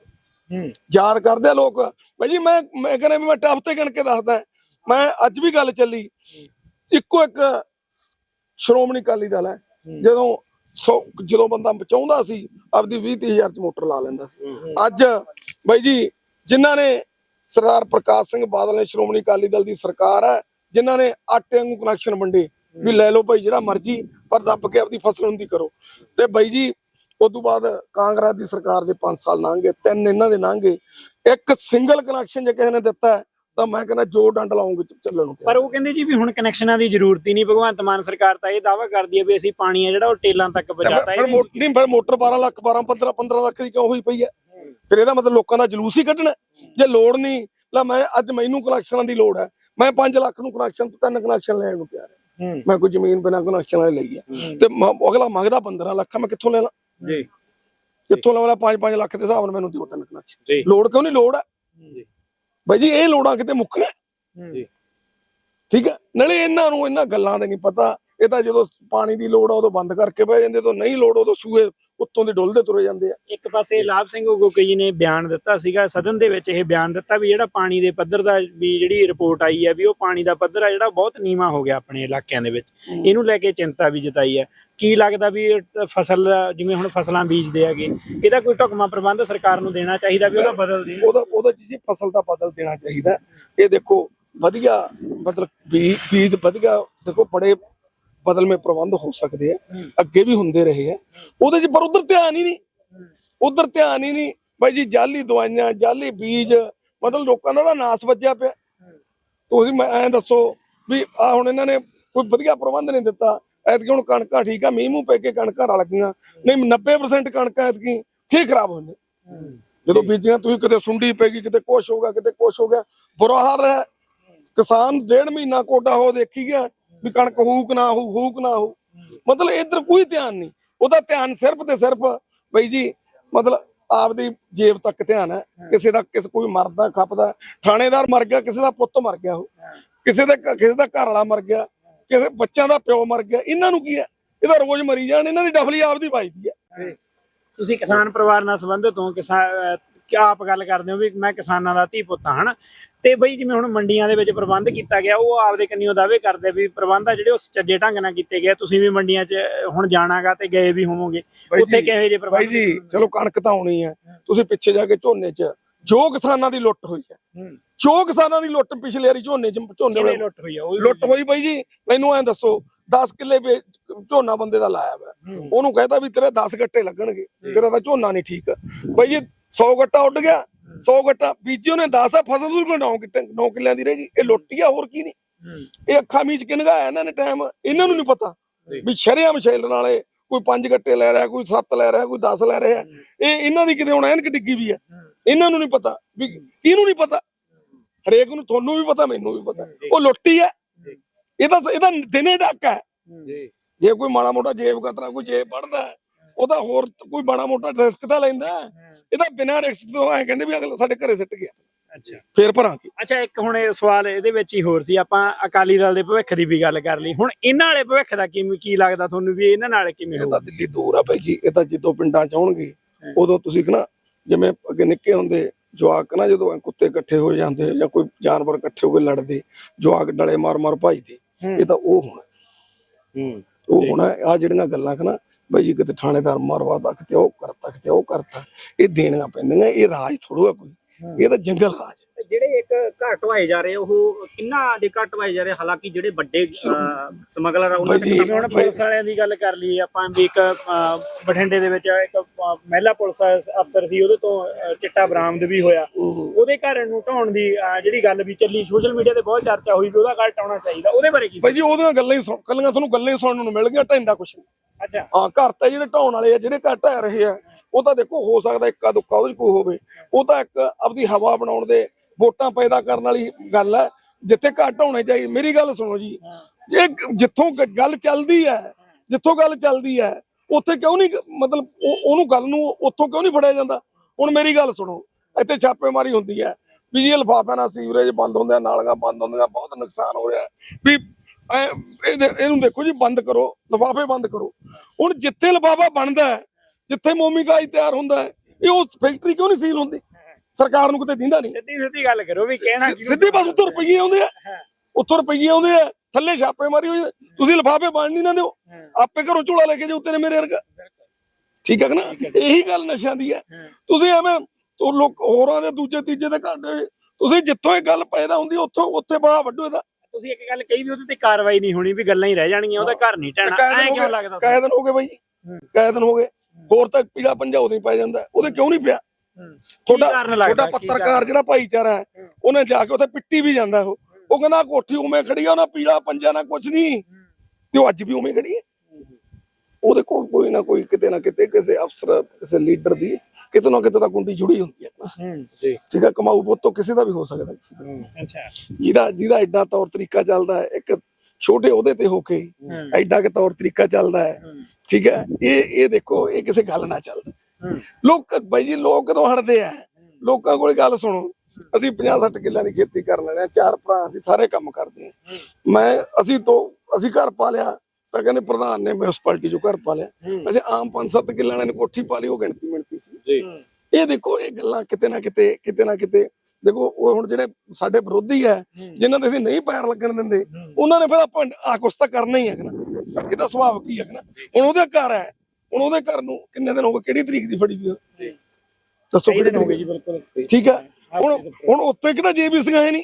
ਯਾਦ ਕਰਦੇ ਆ ਲੋਕ? ਭਾਈ ਜੀ ਮੈਂ ਮੈਂ ਕਹਿੰਦਾ ਵੀ ਮੈਂ ਟੱਪ ਤੇ ਗਿਣ ਕੇ ਦੱਸਦਾ। ਮੈਂ ਅੱਜ ਵੀ ਗੱਲ ਚੱਲੀ। ਇੱਕੋ ਇੱਕ ਸ਼੍ਰੋਮਣੀ ਅਕਾਲੀ ਦਲ ਹੈ। ਜਦੋਂ ਸੌ ਜਦੋਂ ਬੰਦਾ ਬਚਾਉਂਦਾ ਸੀ ਆਪਦੀ 20 ਹਜ਼ਾਰ ਚ ਮੋਟਰ ਲਾ ਲੈਂਦਾ ਸੀ। ਅੱਜ ਬਾਈ ਜੀ ਜਿਨ੍ਹਾਂ ਨੇ ਸਰਦਾਰ ਪ੍ਰਕਾਸ਼ ਸਿੰਘ ਬਾਦਲ ਨੇ ਸ਼੍ਰੋਮਣੀ ਅਕਾਲੀ ਦਲ ਦੀ ਸਰਕਾਰ ਹੈ ਜਿਨ੍ਹਾਂ ਨੇ ਆਟੇ ਵਾਂਗੂ ਕਨੈਕਸ਼ਨ ਵੰਡੇ ਵੀ ਲੈ ਲਓ ਭਾਈ ਜਿਹੜਾ ਮਰਜ਼ੀ ਪਰ ਦੱਬ ਕੇ ਆਪਦੀ ਫਸਲ ਹੁੰਦੀ ਕਰੋ। ਤੇ ਬਾਈ ਜੀ ਉਸ ਤੋਂ ਬਾਅਦ ਕਾਂਗਰਸ ਦੀ ਸਰਕਾਰ ਦੇ 5 ਸਾਲ ਲੰਘ ਗਏ ਤਿੰਨ ਇਹਨਾਂ ਦੇ ਲੰਘ ਗਏ। ਇੱਕ ਸਿੰਗਲ ਕਨੈਕਸ਼ਨ ਜੇ ਕਿਸੇ ਨੇ ਦਿੱਤਾ ਤਾਂ ਮੈਂ ਕਹਿੰਦਾ ਜੋ ਡੰਡ ਲਾਉਂਗੇ ਚੱਲਣ ਨੂੰ ਪਰ ਉਹ ਕਹਿੰਦੇ ਜੀ ਵੀ ਹੁਣ ਕਨੈਕਸ਼ਨਾਂ ਦੀ ਜ਼ਰੂਰਤ ਹੀ ਨਹੀਂ ਭਗਵੰਤ ਮਾਨ ਸਰਕਾਰ ਤਾਂ ਇਹ ਦਾਅਵਾ ਕਰਦੀ ਹੈ ਵੀ ਅਸੀਂ ਪਾਣੀ ਹੈ ਜਿਹੜਾ ਉਹ ਟੇਲਾਂ ਤੱਕ ਪਹੁੰਚਾਤਾ ਮੋ- ਨਹੀਂ ਫਿਰ ਮੋਟਰ 12 ਲੱਖ 12 15 15 ਲੱਖ ਦੀ ਕਿਉਂ ਹੋਈ ਪਈ ਹੈ? ਫਿਰ ਇਹਦਾ ਮਤਲਬ ਲੋਕਾਂ ਦਾ ਜਲੂਸ ਹੀ ਕੱਢਣਾ ਹੈ। ਜੇ ਲੋੜ ਨਹੀਂ ਲੈ ਮੈਂ ਅੱਜ ਮੈਨੂੰ ਕਨੈਕਸ਼ਨਾਂ ਦੀ ਲੋੜ ਹੈ। ਮੈਂ 5 ਲੱਖ ਨੂੰ ਕਨੈਕਸ਼ਨ ਤੋਂ ਤਿੰਨ ਕਨੈਕਸ਼ਨ ਲੈਣ ਨੂੰ ਹਾਂ। ਹੂੰ। ਮੈਂ ਕੋਈ ਜ਼ਮੀਨ ਬਿਨਾਂ ਕਨੈਕਸ਼ਨ ਵਾਲੀ ਲਈ ਹੈ। ਤੇ ਅਗਲਾ ਮੰਗਦਾ 15 ਲੱਖ ਮੈਂ ਕਿੱਥੋਂ ਲੈ ਲਾਂ ਜੀ। ਕਿੱਥੋਂ ਲਵਾਂ 5-5 ਲੱਖ ਦੇ ਹਿਸਾਬ ਨਾਲ ਮੈਨੂੰ ਦਿਓ ਤਿੰਨ ਕਨੈਕਸ਼ਨ। ਲੋੜ ਕਿਉਂ ਨਹੀਂ? ਲੋੜ ਹੈ। ਜੀ। ਬਾਈ ਜੀ ਇਹ ਲੋੜਾਂ ਕਿਤੇ ਮੁੱਕਣਾ ਜੀ। ਠੀਕ ਹੈ ਨਾਲੇ ਇਹਨਾਂ ਨੂੰ ਇਹਨਾਂ ਗੱਲਾਂ ਦੇ ਨਹੀਂ ਪਤਾ। ਇਹ ਤਾਂ ਜਦੋਂ ਪਾਣੀ ਦੀ ਲੋੜ ਆ ਉਦੋਂ ਬੰਦ ਕਰਕੇ ਬਹਿ ਜਾਂਦੇ ਤੋਂ ਨਹੀਂ ਲੋੜ ਉਦੋਂ ਸੂਏ ਉੱਤੋਂ ਦੀ ਡੁੱਲਦੇ ਤੁਰੇ ਜਾਂਦੇ ਆ। ਇੱਕ ਪਾਸੇ ਲਾਭ ਸਿੰਘ ਉਗੋਕੇ ਜੀ ਨੇ ਬਿਆਨ ਦਿੱਤਾ ਸੀਗਾ ਸਦਨ ਦੇ ਵਿੱਚ ਇਹ ਬਿਆਨ ਦਿੱਤਾ ਵੀ ਜਿਹੜਾ ਪਾਣੀ ਦੇ ਪੱਧਰ ਦਾ ਵੀ ਜਿਹੜੀ ਰਿਪੋਰਟ ਆਈ ਹੈ ਵੀ ਉਹ ਪਾਣੀ ਦਾ ਪੱਧਰ ਆ ਜਿਹੜਾ ਬਹੁਤ ਨੀਵਾ ਹੋ ਗਿਆ ਆਪਣੇ ਇਲਾਕਿਆਂ ਦੇ ਵਿੱਚ। ਇਹਨੂੰ ਲੈ ਕੇ ਚਿੰਤਾ ਵੀ ਜਤਾਈ ਹੈ ਕੀ ਲੱਗਦਾ ਵੀ ਫਸਲ ਜਿਵੇਂ ਹੁਣ ਫਸਲਾਂ ਬੀਜਦੇ ਹੈਗੇ ਇਹਦਾ ਕੋਈ ਢੁਕਵਾਂ ਪ੍ਰਬੰਧ ਸਰਕਾਰ ਨੂੰ ਦੇਣਾ ਚਾਹੀਦਾ ਵੀ ਉਹਦਾ ਬਦਲ ਦੇ ਉਹਦਾ ਉਹਦਾ ਜੀ ਫਸਲ ਦਾ ਬਦਲ ਦੇਣਾ ਚਾਹੀਦਾ। ਇਹ ਦੇਖੋ ਵਧੀਆ ਮਤਲਬ ਬੀਜ ਵਧੀਆ ਦੇਖੋ ਬੜੇ ਬਦਲਵੇਂ ਪ੍ਰਬੰਧ ਹੋ ਸਕਦੇ ਆ ਅੱਗੇ ਵੀ ਹੁੰਦੇ ਰਹੇ ਆ ਉਹਦੇ 'ਚ ਪਰ ਉਧਰ ਧਿਆਨ ਹੀ ਨਹੀਂ। ਉਧਰ ਧਿਆਨ ਹੀ ਨਹੀਂ। ਬਾਈ ਜੀ ਜਾਲੀ ਦਵਾਈਆਂ ਜਾਲੀ ਬੀਜ ਮਤਲਬ ਲੋਕਾਂ ਦਾ ਤਾਂ ਨਾਸ ਵੱਜਿਆ ਪਿਆ। ਤੁਸੀਂ ਮੈਂ ਐਂ ਦੱਸੋ ਵੀ ਆ ਹੁਣ ਇਹਨਾਂ ਨੇ ਕੋਈ ਵਧੀਆ ਪ੍ਰਬੰਧ ਨਹੀਂ ਦਿੱਤਾ। ਐਤਕੀ ਹੁਣ ਕਣਕਾਂ ਠੀਕ ਆ ਮੀਂਹ ਮੂੰਹ ਪੈ ਕੇ ਕਣਕਾਂ ਰਲ ਗਈਆਂ। ਨਹੀਂ 90% ਕਣਕਾਂ ਐਤਕੀ ਫੇਰ ਖਰਾਬ ਹੋਣੇ ਜਦੋਂ ਬੀਜੀਆਂ ਤੁਸੀਂ ਕਿਤੇ ਸੁੰਡੀ ਪੈ ਗਈ ਕਿਤੇ ਕੁਛ ਹੋ ਗਿਆ ਕਿਤੇ ਕੁਛ ਹੋ ਗਿਆ। ਬੁਰਾ ਹਾਲ ਹੈ। ਕਿਸਾਨ ਡੇਢ ਮਹੀਨਾ ਕੋਡਾ ਹੋ ਦੇਖੀ ਗਿਆ। ਵੀ ਕਣਕ ਹੋਊ ਕਿ ਨਾ ਹੋਊ ਹੋਊ ਕਿ ਨਾ ਹੋਊ ਮਤਲਬ ਇੱਧਰ ਕੋਈ ਧਿਆਨ ਨਹੀਂ। ਉਹਦਾ ਧਿਆਨ ਸਿਰਫ ਤੇ ਸਿਰਫ ਬਈ ਜੀ, ਮਤਲਬ ਆਪਦੀ ਜੇਬ ਤੱਕ ਧਿਆਨ ਹੈ। ਕਿਸੇ ਦਾ, ਕਿਸ ਕੋਈ ਮਰਦਾ, ਖਪਦਾ, ਥਾਣੇਦਾਰ ਮਰ ਗਿਆ, ਕਿਸੇ ਦਾ ਪੁੱਤ ਮਰ ਗਿਆ ਉਹ। ਕਿਸੇ ਦੇ ਕਿਸੇ ਦਾ ਘਰ ਵਾਲਾ ਮਰ ਗਿਆ, ਕਿਸੇ ਬੱਚਿਆਂ ਦਾ ਪਿਓ ਮਰ ਗਿਆ। ਇਹਨਾਂ ਨੂੰ ਕੀ ਹੈ? ਇਹਦਾ ਰੋਜ਼ ਮਰੀ ਜਾਣ, ਇਹਨਾਂ ਦੀ ਡਫਲੀ ਆਪਦੀ ਵੱਜਦੀ ਹੈ। ਤੁਸੀਂ ਕਿਸਾਨ ਪਰਿਵਾਰ ਨਾਲ ਸੰਬੰਧਿਤ ਹੋ ਕਿਸਾਨ ਆਪ ਗੱਲ ਕਰਦੇ ਹੋ ਵੀ ਮੈਂ ਕਿਸਾਨਾਂ ਦਾ ਧੀ ਪੁੱਤ ਹਾਂ ਹਨਾ? ਤੇ ਬਈ ਜਿਵੇਂ ਹੁਣ ਮੰਡੀਆਂ ਦੇ ਵਿੱਚ ਪ੍ਰਬੰਧ ਕੀਤਾ ਗਿਆ ਉਹ ਆਪਦੇ ਕੰਨਿਓ ਦਾਅਵੇ ਕਰਦੇ ਵੀ ਪ੍ਰਬੰਧ ਆ ਜਿਹੜੇ ਉਹ ਚੱਜੇ ਢੰਗ ਨਾਲ ਕੀਤੇ ਗਏ ਤੁਸੀਂ ਵੀ ਮੰਡੀਆਂ 'ਚ ਹੁਣ ਜਾਣਾਗਾ ਤੇ ਗਏ ਵੀ ਹੋਵੋਗੇ। ਬਾਈ ਉੱਥੇ ਜੀ, ਕਿਹੋ ਜਿਹੇ ਪ੍ਰਬੰਧ ਜੀ ਚਲੋ ਕਣਕ ਤਾਂ ਆਉਣੀ ਹੈ ਤੁਸੀਂ ਪਿੱਛੇ ਜਾ ਕੇ ਝੋਨੇ 'ਚ ਜੋ ਕਿਸਾਨਾਂ ਦੀ ਲੁੱਟ ਹੋਈ ਹੈ ਹੂੰ। ਜੋ ਕਿਸਾਨਾਂ ਦੀ ਲੁੱਟ ਪਿਛਲੇ ਵਾਰੀ ਝੋਨੇ 'ਚ ਝੋਨੇ ਵੇਲੇ ਲੁੱਟ ਹੋਈ ਵੀ ਲੁੱਟ ਹੋਈ ਬਾਈ ਜੀ ਮੈਨੂੰ ਐਂ ਦੱਸੋ 10 ਕਿੱਲੇ ਵੇ- ਝੋਨਾ ਬੰਦੇ ਦਾ ਲਾਇਆ ਵਾ। ਹੂੰ। ਉਹਨੂੰ ਕਹਿੰਦਾ ਵੀ ਤੇਰੇ 10 ਗੱਟੇ ਲੱਗਣਗੇ ਤੇਰਾ ਤਾਂ ਝੋਨਾ ਨਹੀਂ ਠੀਕ। ਬਾਈ ਜੀ 100 ਗੱਟਾ ਉੱਡ ਗਿਆ 100 ਗੱਟਾ ਬੀਜੀ ਉਹਨੇ 10 ਆ ਫਸਲ ਉਹਦੇ ਕੋਲ 9 ਕਿੱਲੇ 9 ਕਿੱਲਿਆਂ ਦੀ ਰਹੇਗੀ ਇਹ ਲੁੱਟੀ ਆ ਹੋਰ ਕੀ ਨਹੀਂ। ਇਹ ਅੱਖਾਂ ਮੀਚ ਕੇ ਨਗਾਇਆ ਇਹਨਾਂ ਨੇ ਟਾਈਮ ਇਹਨਾਂ ਨੂੰ ਨਹੀਂ ਪਤਾ ਵੀ ਸ਼ਰਿਆਮ ਛੇਲਣ ਵਾਲੇ ਕੋਈ ਪੰਜ ਗੱਟੇ ਲੈ ਰਿਹਾ ਕੋਈ ਸੱਤ ਲੈ ਰਿਹਾ ਕੋਈ 10 ਲੈ ਰਿਹਾ। ਇਹ ਇਹਨਾਂ ਦੀ ਕਿਤੇ ਹੁਣ ਐਨਕ ਡਿੱਗੀ ਵੀ ਹੈ। ਇਹਨਾਂ ਨੂੰ ਨਹੀਂ ਪਤਾ ਵੀ ਕਿਹਨੂੰ ਨਹੀਂ ਪਤਾ। ਹਰੇਕ ਨੂੰ ਤੁਹਾਨੂੰ ਵੀ ਪਤਾ ਮੈਨੂੰ ਵੀ ਪਤਾ। ਉਹ ਲੁੱਟੀ ਹੈ ਇਹ ਤਾਂ ਇਹਦਾ ਦਿਨੇ ਡਾਕਾ ਹੈ ਜੀ। ਜੇ ਕੋਈ ਮਾੜਾ ਮੋਟਾ ਜੇਬ ਕਤਰਾ ਕੋਈ ਜੇਬ ਪੜਦਾ ਉਹਦਾ ਹੋਰ ਕੋਈ ਮਾੜਾ ਮੋਟਾ ਰਿਸਕ ਤਾਂ ਲੈਂਦਾ। ਇਹਦਾ ਬਿਨਾਂ ਰਿਸਕ ਤੋਂ ਐ ਕਹਿੰਦੇ ਵੀ ਅਗਲਾ ਸਾਡੇ ਘਰੇ ਸਿੱਟ ਗਿਆ। ਅੱਛਾ। ਫੇਰ ਭਰਾਂਗੇ। ਅੱਛਾ ਇੱਕ ਹੁਣ ਇਹ ਸਵਾਲ ਇਹਦੇ ਵਿੱਚ ਹੀ ਹੋਰ ਸੀ ਆਪਾਂ ਅਕਾਲੀ ਦਲ ਦੇ ਭਵਿੱਖ ਦੀ ਵੀ ਗੱਲ ਕਰ ਲਈ। ਹੁਣ ਇਹਨਾਂ ਵਾਲੇ ਭਵਿੱਖ ਦਾ ਕਿਵੇਂ ਕੀ ਲੱਗਦਾ ਤੁਹਾਨੂੰ ਵੀ ਇਹਨਾਂ ਨਾਲ ਕਿਵੇਂ ਇਹ ਹੋਊ ਤਾਂ ਦਿੱਲੀ ਦੂਰ ਆ ਭਾਈ ਜੀ ਇਹ ਤਾਂ ਜਦੋਂ ਪਿੰਡਾਂ ਚ ਆਉਣਗੇ ਉਦੋਂ ਤੁਸੀਂ ਕਹਣਾ ਜਿਵੇਂ ਅੱਗੇ ਨਿੱਕੇ ਹੁੰਦੇ ਜਵਾਕ ਨਾ ਜਦੋਂ ਕੁੱਤੇ ਇਕੱਠੇ ਹੋ ਜਾਂਦੇ ਜਾਂ ਕੋਈ ਜਾਨਵਰ ਇਕੱਠੇ ਹੋ ਕੇ ਲੜਦੇ ਜਵਾਕ ਡਲੇ ਮਾਰ ਮਾਰ ਭਜਦੇ ਇਹ ਤਾਂ ਉਹ ਹੋਣਾ। ਹੂੰ। ਉਹ ਹੋਣਾ ਆ ਜਿਹੜੀਆਂ ਗੱਲਾਂ ਕਹਣਾ ਬਈ ਜੀ ਕਿਤੇ ਥਾਣੇਦਾਰ ਮਾਰਵਾਦਾ ਕਿਤੇ ਉਹ ਕਰਤਾ ਕਿਤੇ ਉਹ ਕਰਤਾ ਇਹ ਦੇਣੀਆਂ ਪੈਂਦੀਆਂ ਇਹ ਰਾਜ ਥੋੜੋ ਆ ਕੋਈ। ਇਹ ਤਾਂ ਜੰਗਲ ਰਾਜ ਹੈ। ਤੇ ਜਿਹੜੇ ਇੱਕ ਘਰ ਢਵਾਏ ਜਾ ਰਹੇ ਉਹ ਕਿੰਨਾ ਦੇ ਘਰ ਢਵਾਏ ਜਾ ਰਹੇ ਹਾਲਾਂਕਿ ਜਿਹੜੇ ਵੱਡੇ ਸਮਗਲਰ ਆ ਉਹਨਾਂ ਦੇ ਜਿਵੇਂ ਹੁਣ ਪੁਲਿਸ ਵਾਲਿਆਂ ਦੀ ਗੱਲ ਕਰ ਲਈ ਆਪਾਂ ਵੀ ਇੱਕ ਅਹ, ਬਠਿੰਡੇ ਦੇ ਵਿੱਚ ਇੱਕ ਅਹ, ਮਹਿਲਾ ਪੁਲਿਸ ਅਫਸਰ ਸੀ ਉਹਦੇ ਤੋਂ ਅਹ, ਚਿੱਟਾ ਬਰਾਮਦ ਵੀ ਹੋਇਆ। ਉਹ ਉਹਦੇ ਘਰ ਨੂੰ ਢਾਉਣ ਦੀ ਅਹ, ਜਿਹੜੀ ਗੱਲ ਵੀ ਚੱਲੀ ਸੋਸ਼ਲ ਮੀਡੀਆ ਤੇ ਬਹੁਤ ਚਰਚਾ ਹੋਈ ਵੀ ਉਹਦਾ ਘਰ ਟਾਉਣਾ ਚਾਹੀਦਾ ਉਹਦੇ ਬਾਰੇ ਕੀ ਬਾਈ ਜੀ ਉਹਦੀਆਂ ਗੱਲਾਂ ਹੀ ਸੁਣ ਕੱਲੀਆਂ ਤੁਹਾਨੂੰ ਗੱਲਾਂ ਹੀ ਸੁਣਨ ਨੂੰ ਮਿਲ ਗਈਆਂ ਢੈਂਦਾ ਕੁਛ ਨਹੀਂ। ਅੱਛਾ। ਹਾਂ ਘਰ ਤਾਂ ਜਿਹੜੇ ਢਾਉਣ ਵਾਲੇ ਆ ਜਿਹੜੇ ਘਰ ਢਹਿ ਰਹੇ ਆ ਉਹ ਤਾਂ ਦੇਖੋ ਹੋ ਸਕਦਾ ਇੱਕਾ ਦੁੱਕਾ ਉਹਦੇ ਕੋਈ ਹੋਵੇ। ਉਹ ਤਾਂ ਇੱਕ ਆਪਦੀ ਹਵਾ ਬਣਾਉਣ ਦੇ ਵੋਟਾਂ ਪੈਦਾ ਕਰਨ ਵਾਲੀ ਗੱਲ ਹੈ ਜਿੱਥੇ ਘਰ ਢਾਉਣੇ ਚਾਹੀਦੇ। ਮੇਰੀ ਗੱਲ ਸੁਣੋ ਜੀ ਜੇ ਜਿੱਥੋਂ ਗੱਲ ਚੱਲਦੀ ਹੈ ਜਿੱਥੋਂ ਗੱਲ ਚੱਲਦੀ ਹੈ ਉੱਥੇ ਕਿਉਂ ਨਹੀਂ ਮਤਲਬ ਉਹ- ਉਹਨੂੰ ਗੱਲ ਨੂੰ ਉੱਥੋਂ ਕਿਉਂ ਨਹੀਂ ਫੜਿਆ ਜਾਂਦਾ? ਹੁਣ ਮੇਰੀ ਗੱਲ ਸੁਣੋ ਇੱਥੇ ਛਾਪੇਮਾਰੀ ਹੁੰਦੀ ਹੈ ਵੀ ਜੀ ਲਿਫਾਫਿਆਂ ਨਾਲ ਸੀਵਰੇਜ ਬੰਦ ਹੁੰਦੇ ਆ ਨਾਲੀਆਂ ਬੰਦ ਹੁੰਦੀਆਂ ਬਹੁਤ ਨੁਕਸਾਨ ਹੋ ਰਿਹਾ। ਵੀ ਇਹਨੂੰ ਦੇਖੋ ਜੀ ਬੰਦ ਕਰੋ ਲਿਫਾਫੇ ਬੰਦ ਕਰੋ। ਹੁਣ ਜਿੱਥੇ ਲਿਫਾਫਾ ਬਣਦਾ ਹੈ ਜਿੱਥੇ ਮੋਮੀ ਗਾਈ ਤਿਆਰ ਹੁੰਦਾ ਹੈ ਇਹ ਉਹ ਫੈਕਟਰੀ ਕਿਉਂ ਨਹੀਂ ਸੀਲ ਹੁੰਦੀ? ਸਰਕਾਰ ਨੂੰ ਕਿਤੇ ਦਿੰਦਾ ਨਹੀਂ। ਸਿੱਧੀ ਸਿੱਧੀ ਗੱਲ ਕਰੋ ਵੀ ਕਹਿਣਾ ਸਿੱਧੇ ਪਾਸ ਉੱਤੋਂ ਰੁਪਈਏ ਆਉਂਦੇ ਆ। ਉੱਤੋਂ ਰੁਪਈਏ ਆਉਂਦੇ ਆ ਥੱਲੇ ਛਾਪੇ ਮਾਰੀ ਹੋਈ। ਤੁਸੀਂ ਲਿਫਾਫੇ ਬਣ ਨਹੀਂ ਨਾ ਦਿਓ। ਆਪੇ ਘਰੋਂ ਝੋਲਾ ਲੈ ਕੇ ਜਾਓ ਤੇਰੇ ਮੇਰੇ ਵਰਗਾ। ਠੀਕ ਹੈ ਨਾ? ਇਹੀ ਗੱਲ ਨਸ਼ਿਆਂ ਦੀ ਹੈ। ਤੁਸੀਂ ਐਵੇਂ ਤੋ ਲੋਕ ਹੋਰਾਂ ਦੇ ਦੂਜੇ ਤੀਜੇ ਦੇ ਘਰ ਦੇ ਤੁਸੀਂ ਜਿੱਥੋਂ ਇਹ ਗੱਲ ਪੈਦਾ ਹੁੰਦੀ ਉੱਥੋਂ ਉੱਥੇ ਬਾਹ ਵੱਡੋ ਇਹਦਾ। ਤੁਸੀਂ ਇੱਕ ਗੱਲ ਕਹੀ ਵੀ ਉਹਦੇ ਤੇ ਕਾਰਵਾਈ ਨਹੀਂ ਹੋਣੀ ਵੀ ਗੱਲਾਂ ਹੀ ਰਹਿ ਜਾਣਗੀਆਂ ਉਹਦਾ ਘਰ ਨਹੀਂ ਦਿਨ ਐ ਕਿਉਂ ਲੱਗਦਾ ਕਾਇ ਦਿਨ ਹੋ ਗਏ ਬਾਈ। ਕਾਇ ਦਿਨ ਹੋ ਗਏ। ਹੋਰ ਤਾਂ ਪੀੜਾ ਪੰਜਾ ਉਦੋਂ ਹੀ ਪੈ ਜਾਂਦਾ। ਉਹਦੇ ਕਿਉਂ ਨਹੀਂ ਪਿਆ? ਤੁਹਾਡਾ? ਤੁਹਾਡਾ ਪੱਤਰਕਾਰ ਜਿਹੜਾ ਭਾਈਚਾਰਾ ਹੈ ਉਹਨੇ ਜਾ ਕੇ ਉੱਥੇ ਪਿੱਟੀ ਵੀ ਜਾਂਦਾ ਉਹ। ਉਹ ਕਹਿੰਦਾ ਕੋਠੀ ਉਵੇਂ ਖੜੀ ਆ ਉਹਨਾਂ ਪੀੜਾ ਪੰਜਾ ਨਾਲ ਕੁਝ ਨਹੀਂ। ਤੇ ਉਹ ਅੱਜ ਵੀ ਉਵੇਂ ਖੜੀ ਹੈ। ਉਹਦੇ ਕੋਲ ਕੋਈ ਨਾ ਕੋਈ ਕਿਤੇ ਨਾ ਕਿਤੇ ਕਿਸੇ ਅਫਸਰ ਕਿਸੇ ਲੀਡਰ ਦੀ ਕਿਤੇ ਨਾ ਕਿਤੇ ਤਾਂ ਗੁੰਡੀ ਜੁੜੀ ਹੁੰਦੀ ਹੈ ਨਾ। ਹੂੰ। ਜੀ। ਠੀਕ ਹੈ ਕਮਾਊ ਪੁੱਤੋਂ ਕਿਸੇ ਦਾ ਵੀ ਹੋ ਸਕਦਾ ਕਿਸੇ ਦਾ। ਅੱਛਾ। ਜਿਹਦਾ ਜਿਹਦਾ ਐਡਾ ਤੌਰ ਤਰੀਕਾ ਚੱਲਦਾ ਹੈ ਇੱਕ ਛੋਟੇ ਉਹਦੇ ਤੇ ਹੋ ਕੇ ਹੂੰ। ਐਡਾ ਕਿ ਤੌਰ ਤਰੀਕਾ ਚੱਲਦਾ ਹੈ ਠੀਕ ਹੈ ਇਹ ਇਹ ਦੇਖੋ ਇਹ ਕਿਸੇ ਗੱਲ ਨਾਲ ਚੱਲਦਾ ਹੂੰ। ਲੋਕ ਬਾਈ ਜੀ ਲੋਕ ਕਦੋਂ ਹਟਦੇ ਆ? ਲੋਕਾਂ ਕੋਲ ਗੱਲ ਸੁਣੋ ਅਸੀਂ 50 60 ਕਿੱਲਿਆਂ ਦੀ ਖੇਤੀ ਕਰਨ ਲੈਣੇ ਆ ਚਾਰ ਭਰਾ ਅਸੀਂ ਸਾਰੇ ਕੰਮ ਕਰਦੇ ਆ ਮੈਂ ਅਸੀਂ ਤੋਂ ਅਸੀਂ ਘਰ ਪਾ ਲਿਆ ਤਾਂ ਕਹਿੰਦੇ ਪ੍ਰਧਾਨ ਨੇ ਮਿਊਨਿਸਪੈਲਿਟੀ ਚੋਂ ਘਰ ਪਾ ਲਿਆ। ਅਸੀਂ ਆਮ 5-7 ਕਿੱਲਿਆਂ ਵਾਲਿਆਂ ਨੇ ਕੋਠੀ ਪਾ ਲਈ ਉਹ ਗਿਣਤੀ ਮਿਣਤੀ ਸੀ। ਜੀ। ਇਹ ਦੇਖੋ ਇਹ ਗੱਲਾਂ ਕਿਤੇ ਨਾ ਕਿਤੇ ਕਿਤੇ ਨਾ ਕਿਤੇ ਦੇਖੋ ਉਹ ਹੁਣ ਜਿਹੜੇ ਸਾਡੇ ਵਿਰੋਧੀ ਹੈ ਜਿਨ੍ਹਾਂ ਦੇ ਅਸੀਂ ਨਹੀਂ ਪੈਰ ਲੱਗਣ ਦਿੰਦੇ ਉਹਨਾਂ ਨੇ ਫਿਰ ਆਪਾਂ ਆ ਕੁਛ ਤਾਂ ਕਰਨਾ ਹੀ ਹੈ ਨਾ ਇਹ ਤਾਂ ਸੁਭਾਵ ਕੀ ਹੈ ਨਾ ਹੁਣ ਉਹਦੇ ਘਰ ਹੈ ਹੁਣ ਉਹਦੇ ਘਰ ਨੂੰ ਕਿੰਨੇ ਦਿਨ ਹੋ ਗਏ ਕਿਹੜੀ ਤਰੀਕ ਦੀ ਫੜੀ ਉਹ? ਦੱਸੋ ਕਿਹੜੀ ਦਿਨ ਹੋ ਗਏ ਤਰੀਕ ਜੀ ਬਿਲਕੁਲ। ਠੀਕ ਹੈ। ਹੁਣ ਹੁਣ ਉੱਤੇ ਕਿਹੜਾ ਜੇਬੀਸੀਆਂ ਹੈ ਨਹੀਂ।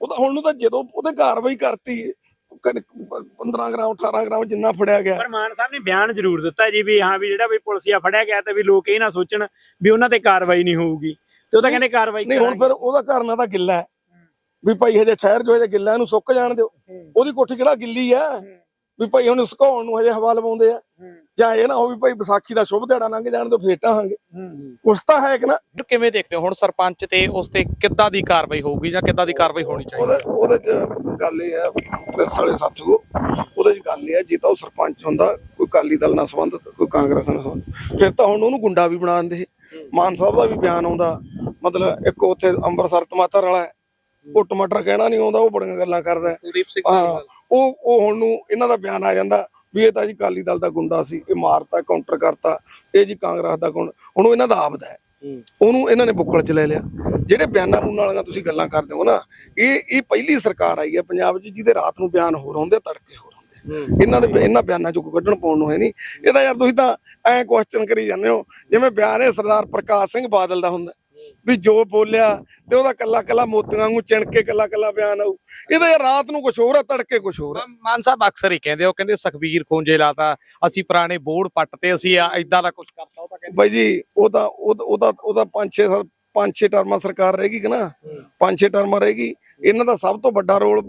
ਉਹ ਤਾਂ ਹੁਣ ਨੂੰ ਤਾਂ ਜਦੋਂ ਉਹਦੇ ਕਾਰਵਾਈ ਕਰਤੀ 15 ਗ੍ਰਾਮ 18 ਗ੍ਰਾਮ ਜਿੰਨਾ ਫੜਿਆ ਗਿਆ। ਪਰ ਮਾਨ ਸਾਹਿਬ ਨੇ ਬਿਆਨ ਜ਼ਰੂਰ ਦਿੱਤਾ ਜੀ ਵੀ ਹਾਂ ਵੀ ਜਿਹੜਾ ਵੀ ਪੁਲਸੀਆ ਫੜਿਆ ਗਿਆ ਤੇ ਵੀ ਲੋਕ ਇਹ ਨਾ ਸੋਚਣ ਵੀ ਉਹਨਾਂ ਤੇ ਕਾਰਵਾਈ ਨਹੀਂ ਹੋਊਗੀ। ਤੇ ਉਹ ਤਾਂ ਕਹਿੰਦੇ ਕਾਰਵਾਈ ਨਹੀਂ ਹੁਣ ਫਿਰ ਉਹਦਾ ਘਰ ਨਾ ਤਾਂ ਗਿੱਲਾ ਹੈ। ਵੀ ਭਾਈ ਹਜੇ ਠਹਿਰ ਜੋ ਹਜੇ ਗਿੱਲਾ ਇਹਨੂੰ ਸੁੱਕ ਜਾਣ ਦਿਓ। ਉਹਦੀ ਕੋਠੀ ਕਿਹੜਾ ਗਿੱਲੀ ਆ? ਵੀ ਭਾਈ ਹੁਣ ਸੁਕਾਉਣ ਨੂੰ ਹਜੇ ਹਵਾ ਲਵਾਉਂਦੇ ਆ। ਜਾਂ ਇਹ ਨਾ ਹੋ ਵੀ ਭਾਈ ਵਿਸਾਖੀ ਦਾ ਸ਼ੁਭ ਦਿਹਾੜਾ ਲੰਘ ਜਾਣ ਦਿਓ ਫੇਰ ਢਾਹਾਂਗੇ ਉਸ ਤਾਂ ਹੈ ਕਿ ਨਾ। ਕਿਵੇਂ ਦੇਖਦੇ ਹੋ ਹੁਣ ਸਰਪੰਚ ਤੇ ਉਸ ਤੇ ਕਿੱਦਾਂ ਦੀ ਕਾਰਵਾਈ ਹੋਊਗੀ ਜਾਂ ਕਿੱਦਾਂ ਦੀ ਕਾਰਵਾਈ ਹੋਣੀ ਚਾਹੀਦੀ? ਉਹਦੇ ਚ ਗੱਲ ਇਹ ਹੈ ਪ੍ਰੈਸ ਵਾਲੇ ਸਾਥੀਓ ਉਹਦੇ ਚ ਗੱਲ ਇਹ ਹੈ ਜੇ ਤਾਂ ਉਹ ਸਰਪੰਚ ਹੁੰਦਾ ਕੋਈ ਕਾਲੀ ਦਲ ਨਾਲ ਸੰਬੰਧਿਤ ਕੋਈ ਕਾਂਗਰਸ ਨਾਲ ਸੰਬੰਧਿਤ ਫਿਰ ਤਾਂ ਹੁਣ ਉਹਨੂੰ ਗੁੰਡਾ ਵੀ ਬਣਾ ਦਿੰਦੇ। ਮਾਨ ਸਾਹਿਬ ਦਾ ਵੀ ਬਿਆਨ ਆਉਂਦਾ ਮਤਲਬ ਇੱਕ ਉੱਥੇ ਅੰਮ੍ਰਿਤਸਰ ਟਮਾਟਰ ਵਾਲਾ ਉਹ ਟਮਾਟਰ ਕਹਿਣਾ ਨਹੀਂ ਆਉਂਦਾ ਉਹ ਬੜੀਆਂ ਗੱਲਾਂ ਕਰਦਾ ਹਾਂ। ਉਹ ਉਹ ਹੁਣ ਨੂੰ ਇਹਨਾਂ ਦਾ ਬਿਆਨ ਆ ਜਾਂਦਾ ਵੀ ਇਹ ਤਾਂ ਜੀ ਕਾਲੀ ਦਲ ਦਾ ਗੁੰਡਾ ਸੀ ਇਹ ਮਾਰਤਾ ਕਾਊਂਟਰ ਕਰਤਾ ਇਹ ਜੀ ਕਾਂਗਰਸ ਦਾ ਗੁੰਡ ਹੁਣ ਉਹ ਇਹਨਾਂ ਦਾ ਆਪਦਾ ਹੈ। ਉਹਨੂੰ ਇਹਨਾਂ ਨੇ ਬੁੱਕਲ ਚ ਲੈ ਲਿਆ। ਜਿਹੜੇ ਬਿਆਨਾਂ ਬੂਨਾਂ ਵਾਲੀਆਂ ਤੁਸੀਂ ਗੱਲਾਂ ਕਰਦੇ ਹੋ ਨਾ ਇਹ ਇਹ ਪਹਿਲੀ ਸਰਕਾਰ ਆਈ ਹੈ ਪੰਜਾਬ 'ਚ ਜਿਹਦੇ ਰਾਤ ਨੂੰ ਬਿਆਨ ਹੋਰ ਹੁੰਦੇ ਤੜਕੇ ਹੋਰ ਹੁੰਦੇ। ਇਹਨਾਂ ਦੇ ਇਹਨਾਂ ਬਿਆਨਾਂ ਚੋਂ ਕੱਢਣ ਪਾਉਣ ਨੂੰ ਹੈ ਨਹੀਂ। ਇਹਦਾ ਯਾਰ ਤੁਸੀਂ ਤਾਂ ਐਂ ਕੁਐਸਚਨ ਕਰੀ ਜਾਂਦੇ ਹੋ ਜਿਵੇਂ ਬਿਆਨ ਹੈ ਸਰਦਾਰ ਪ੍ਰਕਾਸ਼ ਸਿੰਘ ਬਾਦਲ ਦਾ ਹੁੰਦਾ। ਵੀ ਜੋ ਬੋਲਿਆ ਤੇ ਉਹਦਾ ਕੱਲਾ ਕੱਲਾ ਮੋਤੀਆਂ ਵਾਂਗੂ ਚਿਣ ਕੇ ਕੱਲਾ ਕੱਲਾ ਬਿਆਨ ਆਊ। ਇਹਦਾ ਰਾਤ ਨੂੰ ਕੁਝ ਹੋਰ ਆ ਤੜਕੇ ਕੁਝ ਹੋਰ ਆ। ਮਾਨ ਸਾਹਿਬ ਅਕਸਰ ਹੀ ਕਹਿੰਦੇ ਉਹ ਕਹਿੰਦੇ ਸੁਖਬੀਰ ਖੋਂਜੇ ਲਾਤਾ ਅਸੀਂ ਪੁਰਾਣੇ ਬੋਰਡ ਪੱਟ ਤੇ ਅਸੀਂ ਇਦਾਂ ਦਾ ਕੁਝ ਕਰਤਾ ਉਹ ਤਾਂ ਕਹਿੰਦੇ ਬਾਈ ਜੀ ਉਹ ਤਾਂ ਉਹ ਤਾਂ- ਉਹਦਾ ਉਹਦਾ 5-6 ਸਾਲ ਪੰਜ ਛੇ ਟਰਮਾਂ ਸਰਕਾਰ ਰਹੇਗੀ ਕਿ ਨਾ? ਪੰਜ ਛੇ ਟਰਮਾਂ ਰਹੇਗੀ ਇਹਨਾਂ ਦਾ ਸਭ ਤੋਂ ਵੱਡਾ ਰੋਲ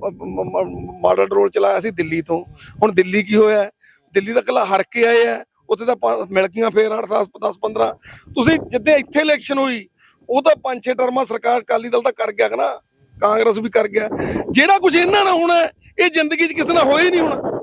ਮਾਡਲ ਰੋਲ ਚਲਾਇਆ ਸੀ ਦਿੱਲੀ ਤੋਂ। ਹੁਣ ਦਿੱਲੀ ਕੀ ਹੋਇਆ? ਦਿੱਲੀ ਦਾ ਕੱਲਾ ਹਰ ਕੇ ਆਏ ਆ ਉੱਥੇ ਤਾਂ ਮਿਲ ਗਈਆਂ ਫੇਰ 8 10 10 15 ਤੁਸੀਂ ਜਿੱਦੇ ਇੱਥੇ ਇਲੈਕਸ਼ਨ ਹੋਈ ਉਹ ਤਾਂ ਪੰਜ ਛੇ ਟਰਮਾਂ ਸਰਕਾਰ ਅਕਾਲੀ ਦਲ ਤਾਂ ਕਰ ਗਿਆ ਨਾ ਕਾਂਗਰਸ ਵੀ ਕਰ ਗਿਆ। ਜਿਹੜਾ ਕੁਝ ਇਹਨਾਂ ਨਾਲ ਹੋਣਾ ਇਹ ਜ਼ਿੰਦਗੀ 'ਚ ਕਿਸੇ ਨਾਲ ਹੋਇਆ ਹੀ ਨਹੀਂ ਹੋਣਾ।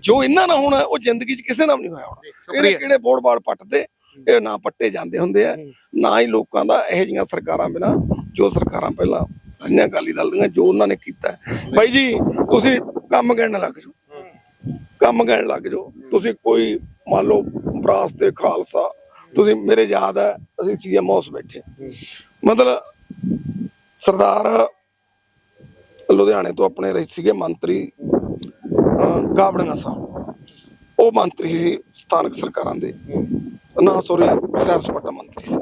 ਜੋ ਇਹਨਾਂ ਨਾਲ ਹੋਣਾ ਉਹ ਜ਼ਿੰਦਗੀ 'ਚ ਕਿਸੇ ਨਾਲ ਨਹੀਂ ਹੋਇਆ ਹੋਣਾ। ਸ਼ੁਕਰੀਆ। ਕਿਹੜੇ ਬੋਰਡ ਬਾੜ ਪੱਟਦੇ? ਇਹ ਨਾ ਪੱਟੇ ਜਾਂਦੇ ਹੁੰਦੇ ਆ ਨਾ ਹੀ ਲੋਕਾਂ ਦਾ ਇਹੋ ਜਿਹੀਆਂ ਸਰਕਾਰਾਂ ਬਿਨਾ ਜੋ ਸਰਕਾਰਾਂ ਪਹਿਲਾਂ ਰਹੀਆਂ ਅਕਾਲੀ ਦਲ ਦੀਆਂ ਜੋ ਉਹਨਾਂ ਨੇ ਕੀਤਾ। ਬਾਈ ਜੀ ਤੁਸੀਂ ਕੰਮ ਕਹਿਣ ਲੱਗ ਜਾਓ। ਕੰਮ ਕਹਿਣ ਲੱਗ ਜਾਓ। ਤੁਸੀਂ ਕੋਈ ਮੰਨ ਲਓ ਬਰਾਸ ਤੇ ਖਾਲਸਾ ਤੁਸੀਂ ਮੇਰੇ ਯਾਦ ਹੈ ਅਸੀਂ ਸੀਐਮ ਹਾਊਸ ਬੈਠੇ ਮਤਲਬ ਸਰਦਾਰ ਲੁਧਿਆਣੇ ਤੋਂ ਆਪਣੇ ਰਹੇ ਸੀਗੇ ਮੰਤਰੀ ਗਾਬੜੀਆਂ ਸਾਹਿਬ। ਉਹ ਮੰਤਰੀ ਸੀ ਸਥਾਨਕ ਸਰਕਾਰਾਂ ਦੇ। ਨਾ ਸੋਰੀ ਸੈਰ ਸਪਾਟਾ ਮੰਤਰੀ ਸੀ।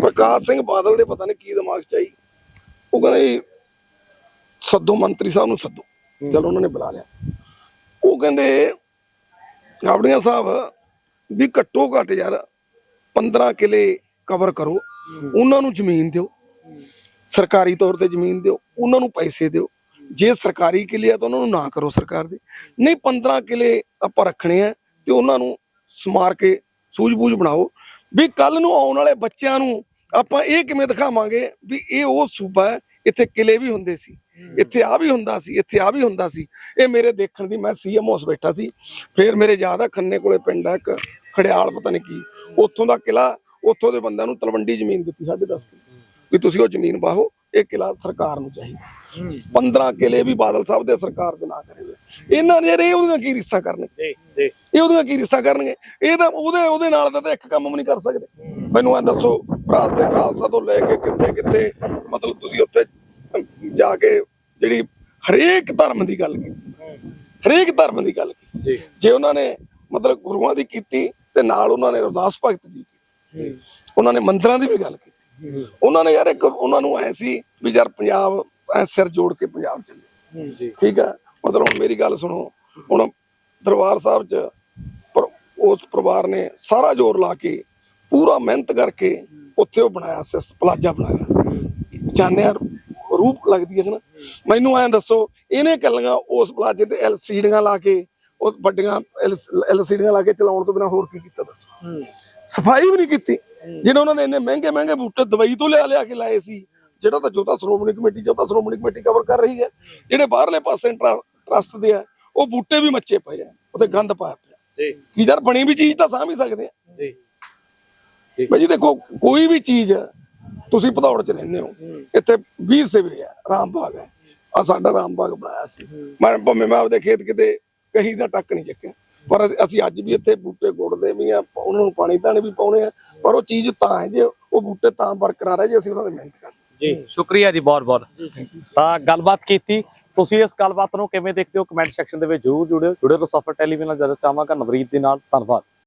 ਪ੍ਰਕਾਸ਼ ਸਿੰਘ ਬਾਦਲ ਦੇ ਪਤਾ ਨਹੀਂ ਕੀ ਦਿਮਾਗ ਚ ਆਈ। ਉਹ ਕਹਿੰਦੇ ਜੀ, ਸੱਦੋ ਮੰਤਰੀ ਸਾਹਿਬ ਨੂੰ ਸੱਦੋ। ਚਲੋ ਉਹਨਾਂ ਨੇ ਬੁਲਾ ਲਿਆ। ਉਹ ਕਹਿੰਦੇ ਗਾਬੜੀਆਂ ਸਾਹਿਬ ਵੀ ਘੱਟੋ ਘੱਟ ਯਾਰ 15 ਕਿਲੇ ਕਵਰ ਕਰੋ ਉਹਨਾਂ ਨੂੰ ਜ਼ਮੀਨ ਦਿਓ। ਸਰਕਾਰੀ ਤੌਰ ਤੇ ਜ਼ਮੀਨ ਦਿਓ ਉਹਨਾਂ ਨੂੰ ਪੈਸੇ ਦਿਓ। ਜੇ ਸਰਕਾਰੀ ਕਿਲੇ ਆ ਤਾਂ ਉਹਨਾਂ ਨੂੰ ਨਾ ਕਰੋ ਸਰਕਾਰ ਦੇ। ਨਹੀਂ 15 ਕਿਲੇ ਆਪਾਂ ਰੱਖਣੇ ਆ ਤੇ ਉਹਨਾਂ ਨੂੰ ਸਮਾਰ ਕੇ ਸੂਝ-ਬੂਝ ਬਣਾਓ। ਵੀ ਕੱਲ ਨੂੰ ਆਉਣ ਵਾਲੇ ਬੱਚਿਆਂ ਨੂੰ ਆਪਾਂ ਇਹ ਕਿਵੇਂ ਦਿਖਾਵਾਂਗੇ ਵੀ ਇਹ ਉਹ ਸੂਬਾ ਹੈ ਇੱਥੇ ਕਿਲੇ ਵੀ ਹੁੰਦੇ ਸੀ ਇੱਥੇ ਆ ਵੀ ਹੁੰਦਾ ਸੀ ਇੱਥੇ ਆ ਵੀ ਹੁੰਦਾ ਸੀ। ਇਹ ਮੇਰੇ ਦੇਖਣ ਦੀ ਮੈਂ ਸੀਐਮ ਹਾਊਸ ਬੈਠਾ ਸੀ। ਫਿਰ ਮੇਰੇ ਯਾਦ ਆ ਖੰਨੇ ਕੋਲੇ ਪਿੰਡ ਆ ਇੱਕ ਖੜਿਆਲ ਪਤਾ ਨਹੀਂ ਕੀ ਉੱਥੋਂ ਦਾ ਕਿਲਾ ਉੱਥੋਂ ਦੇ ਬੰਦਿਆਂ ਨੂੰ ਤਲਵੰਡੀ ਜ਼ਮੀਨ ਦਿੱਤੀ 10.5 ਕਿਲੇ। ਵੀ ਤੁਸੀਂ ਉਹ ਜ਼ਮੀਨ ਬਾਹੋ ਇਹ ਕਿਲਾ ਸਰਕਾਰ ਨੂੰ ਚਾਹੀਦਾ। 15 ਕਿਲੇ ਵੀ ਬਾਦਲ ਸਾਹਿਬ ਦੇ ਸਰਕਾਰ ਦੇ ਨਾਂ ਕਰੇ ਇਹਨਾਂ ਨੇ ਇਹ ਉਹਦੀਆਂ ਕੀ ਰੀਸਾਂ ਕਰਨਗੇ ਜੀ ਜੀ ਇਹ ਉਹਦੀਆਂ ਕੀ ਰੀਸਾਂ ਕਰਨਗੇ ਇਹ ਤਾਂ ਉਹਦੇ ਉਹਦੇ ਨਾਲ ਤਾਂ ਇੱਕ ਕੰਮ ਵੀ ਨਹੀਂ ਕਰ ਸਕਦੇ। ਮੈਨੂੰ ਐ ਦੱਸੋ ਭਰਾਸ ਤੇ ਖਾਲਸਾ ਤੋਂ ਲੈ ਕੇ ਕਿੱਥੇ ਕਿੱਥੇ ਮਤਲਬ ਤੁਸੀਂ ਉੱਥੇ ਜਾ ਕੇ ਜਿਹੜੀ ਹਰੇਕ ਧਰਮ ਦੀ ਗੱਲ ਕੀਤੀ। ਹਰੇਕ ਧਰਮ ਦੀ ਗੱਲ ਕੀਤੀ। ਜੇ ਉਹਨਾਂ ਨੇ ਮਤਲਬ ਗੁਰੂਆਂ ਦੀ ਕੀਤੀ ਤੇ ਨਾਲ ਉਹਨਾਂ ਨੇ ਰਵਿਦਾਸ ਭਗਤ ਜੀ ਕੀਤੀ। ਉਹਨਾਂ ਨੇ ਮੰਦਰਾਂ ਦੀ ਵੀ ਗੱਲ ਕੀਤੀ। ਉਹਨਾਂ ਨੇ ਯਾਰ ਇੱਕ ਉਹਨਾਂ ਨੂੰ ਐ ਸੀ ਵੀ ਯਾਰ ਪੰਜਾਬ ਐ ਸਿਰ ਜੋੜ ਕੇ ਪੰਜਾਬ ਚੱਲੇ। ਠੀਕ ਹੈ? ਮਤਲਬ ਹੁਣ ਮੇਰੀ ਗੱਲ ਸੁਣੋ। ਹੁਣ ਦਰਬਾਰ ਸਾਹਿਬ 'ਚ ਪਰ ਉਸ ਪਰਿਵਾਰ ਨੇ ਸਾਰਾ ਜ਼ੋਰ ਲਾ ਕੇ ਪੂਰਾ ਮਿਹਨਤ ਕਰਕੇ ਉੱਥੇ ਉਹ ਬਣਾਇਆ ਸਿਸ ਪਲਾਜਾ ਬਣਾਇਆ। ਜਾਣਿਆ ਰੂਪ ਲੱਗਦੀ ਹੈ ਨਾ? ਮੈਨੂੰ ਐਂ ਦੱਸੋ ਇਹਨੇ ਕੱਲੀਆਂ ਉਸ ਪਲਾਜੇ ਤੇ ਐਲਸੀਡੀਆਂ ਲਾ ਕੇ ਉਹ ਵੱਡੀਆਂ ਐਲਸੀਡੀਆਂ ਲਾ ਕੇ ਚਲਾਉਣ ਤੋਂ ਬਿਨਾ ਹੋਰ ਕੀ ਕੀਤਾ ਦੱਸੋ? ਸਫ਼ਾਈ ਵੀ ਨਹੀਂ ਕੀਤੀ। ਜਿਹੜੇ ਉਹਨਾਂ ਨੇ ਇੰਨੇ ਮਹਿੰਗੇ ਮਹਿੰਗੇ ਬੂਟੇ ਦਵਾਈ ਤੋਂ ਲਿਆ ਲਿਆ ਕੇ ਲਾਏ ਸੀ। ਜਿਹੜਾ ਤਾਂ ਜੋ ਤਾਂ ਸ਼੍ਰੋਮਣੀ ਕਮੇਟੀ ਜੋ ਤਾਂ ਸ਼੍ਰੋਮਣੀ ਕਮੇਟੀ ਕਵਰ ਕਰ ਰਹੀ ਹੈ। ਜਿਹੜੇ ਬਾਹਰਲੇ ਪਾਸੇ ਟਰਸਟ ਦੇ ਆ ਉਹ ਬੂਟੇ ਵੀ ਮੱਚੇ ਪਏ ਆ। ਉੱਥੇ ਗੰਦ ਪਾਇਆ ਪਿਆ। ਜੀ। ਕੀ ਯਾਰ ਬਣੀ ਵੀ ਚੀਜ਼ ਤਾਂ ਸਾਂਭ ਹੀ ਸਕਦੇ ਆ। ਜੀ। ਭਾਜੀ ਦੇਖੋ ਕੋਈ ਵੀ ਚੀਜ਼ ਤੁਸੀਂ ਭਦੌੜ ਚ ਰਹਿੰਦੇ ਹੋ। ਇੱਥੇ 20 ਸਿਵਲ ਆ ਰਾਮਬਾਗ ਹੈ। ਆ ਸਾਡਾ ਰਾਮਬਾਗ ਬਣਾਇਆ ਸੀ। ਮੈਂ ਭਾਵੇਂ ਮੈਂ ਆਪਦੇ ਖੇਤ ਕਿਤੇ ਕਹੀ ਦਾ ਟੱਕ ਨਹੀਂ ਚੱਕਿਆ। ਪਰ ਅਸੀਂ- ਅੱਜ ਵੀ ਇੱਥੇ ਬੂਟੇ ਗੁੱਡਦੇ ਵੀ ਆ ਉਹਨਾਂ ਨੂੰ ਪਾਣੀ ਧਾਣੀ ਵੀ ਪਾਉਣੇ ਆ ਪਰ ਉਹ ਚੀਜ਼ ਤਾਂ ਹੈ ਜੇ ਉਹ ਬੂਟੇ ਤਾਂ ਬਰਕਰਾਰ ਹੈ ਜੇ ਅਸੀਂ ਉਹਨਾਂ ਦੀ ਮਿਹਨਤ ਕਰਦੇ ਜੀ ਸ਼ੁਕਰੀਆ ਜੀ ਬਹੁਤ ਬਹੁਤ। ਤਾਂ ਗੱਲਬਾਤ ਕੀਤੀ। ਤੁਸੀਂ ਇਸ ਗੱਲਬਾਤ ਨੂੰ ਕਿਵੇਂ ਦੇਖਦੇ ਹੋ? ਕਮੈਂਟ ਸੈਕਸ਼ਨ ਦੇ ਵਿੱਚ ਜਰੂਰ ਜੁੜਿਓ। ਜੁੜੇ ਰਹੋ ਸਫਰ ਟੈਲੀਵਿਜ਼ਨ ਨਾਲ। ਜ਼ਿਆਦਾ ਚਾਹਾਂਗਾ ਨਵਰੀਤ ਦੇ ਨਾਲ। ਧੰਨਵਾਦ।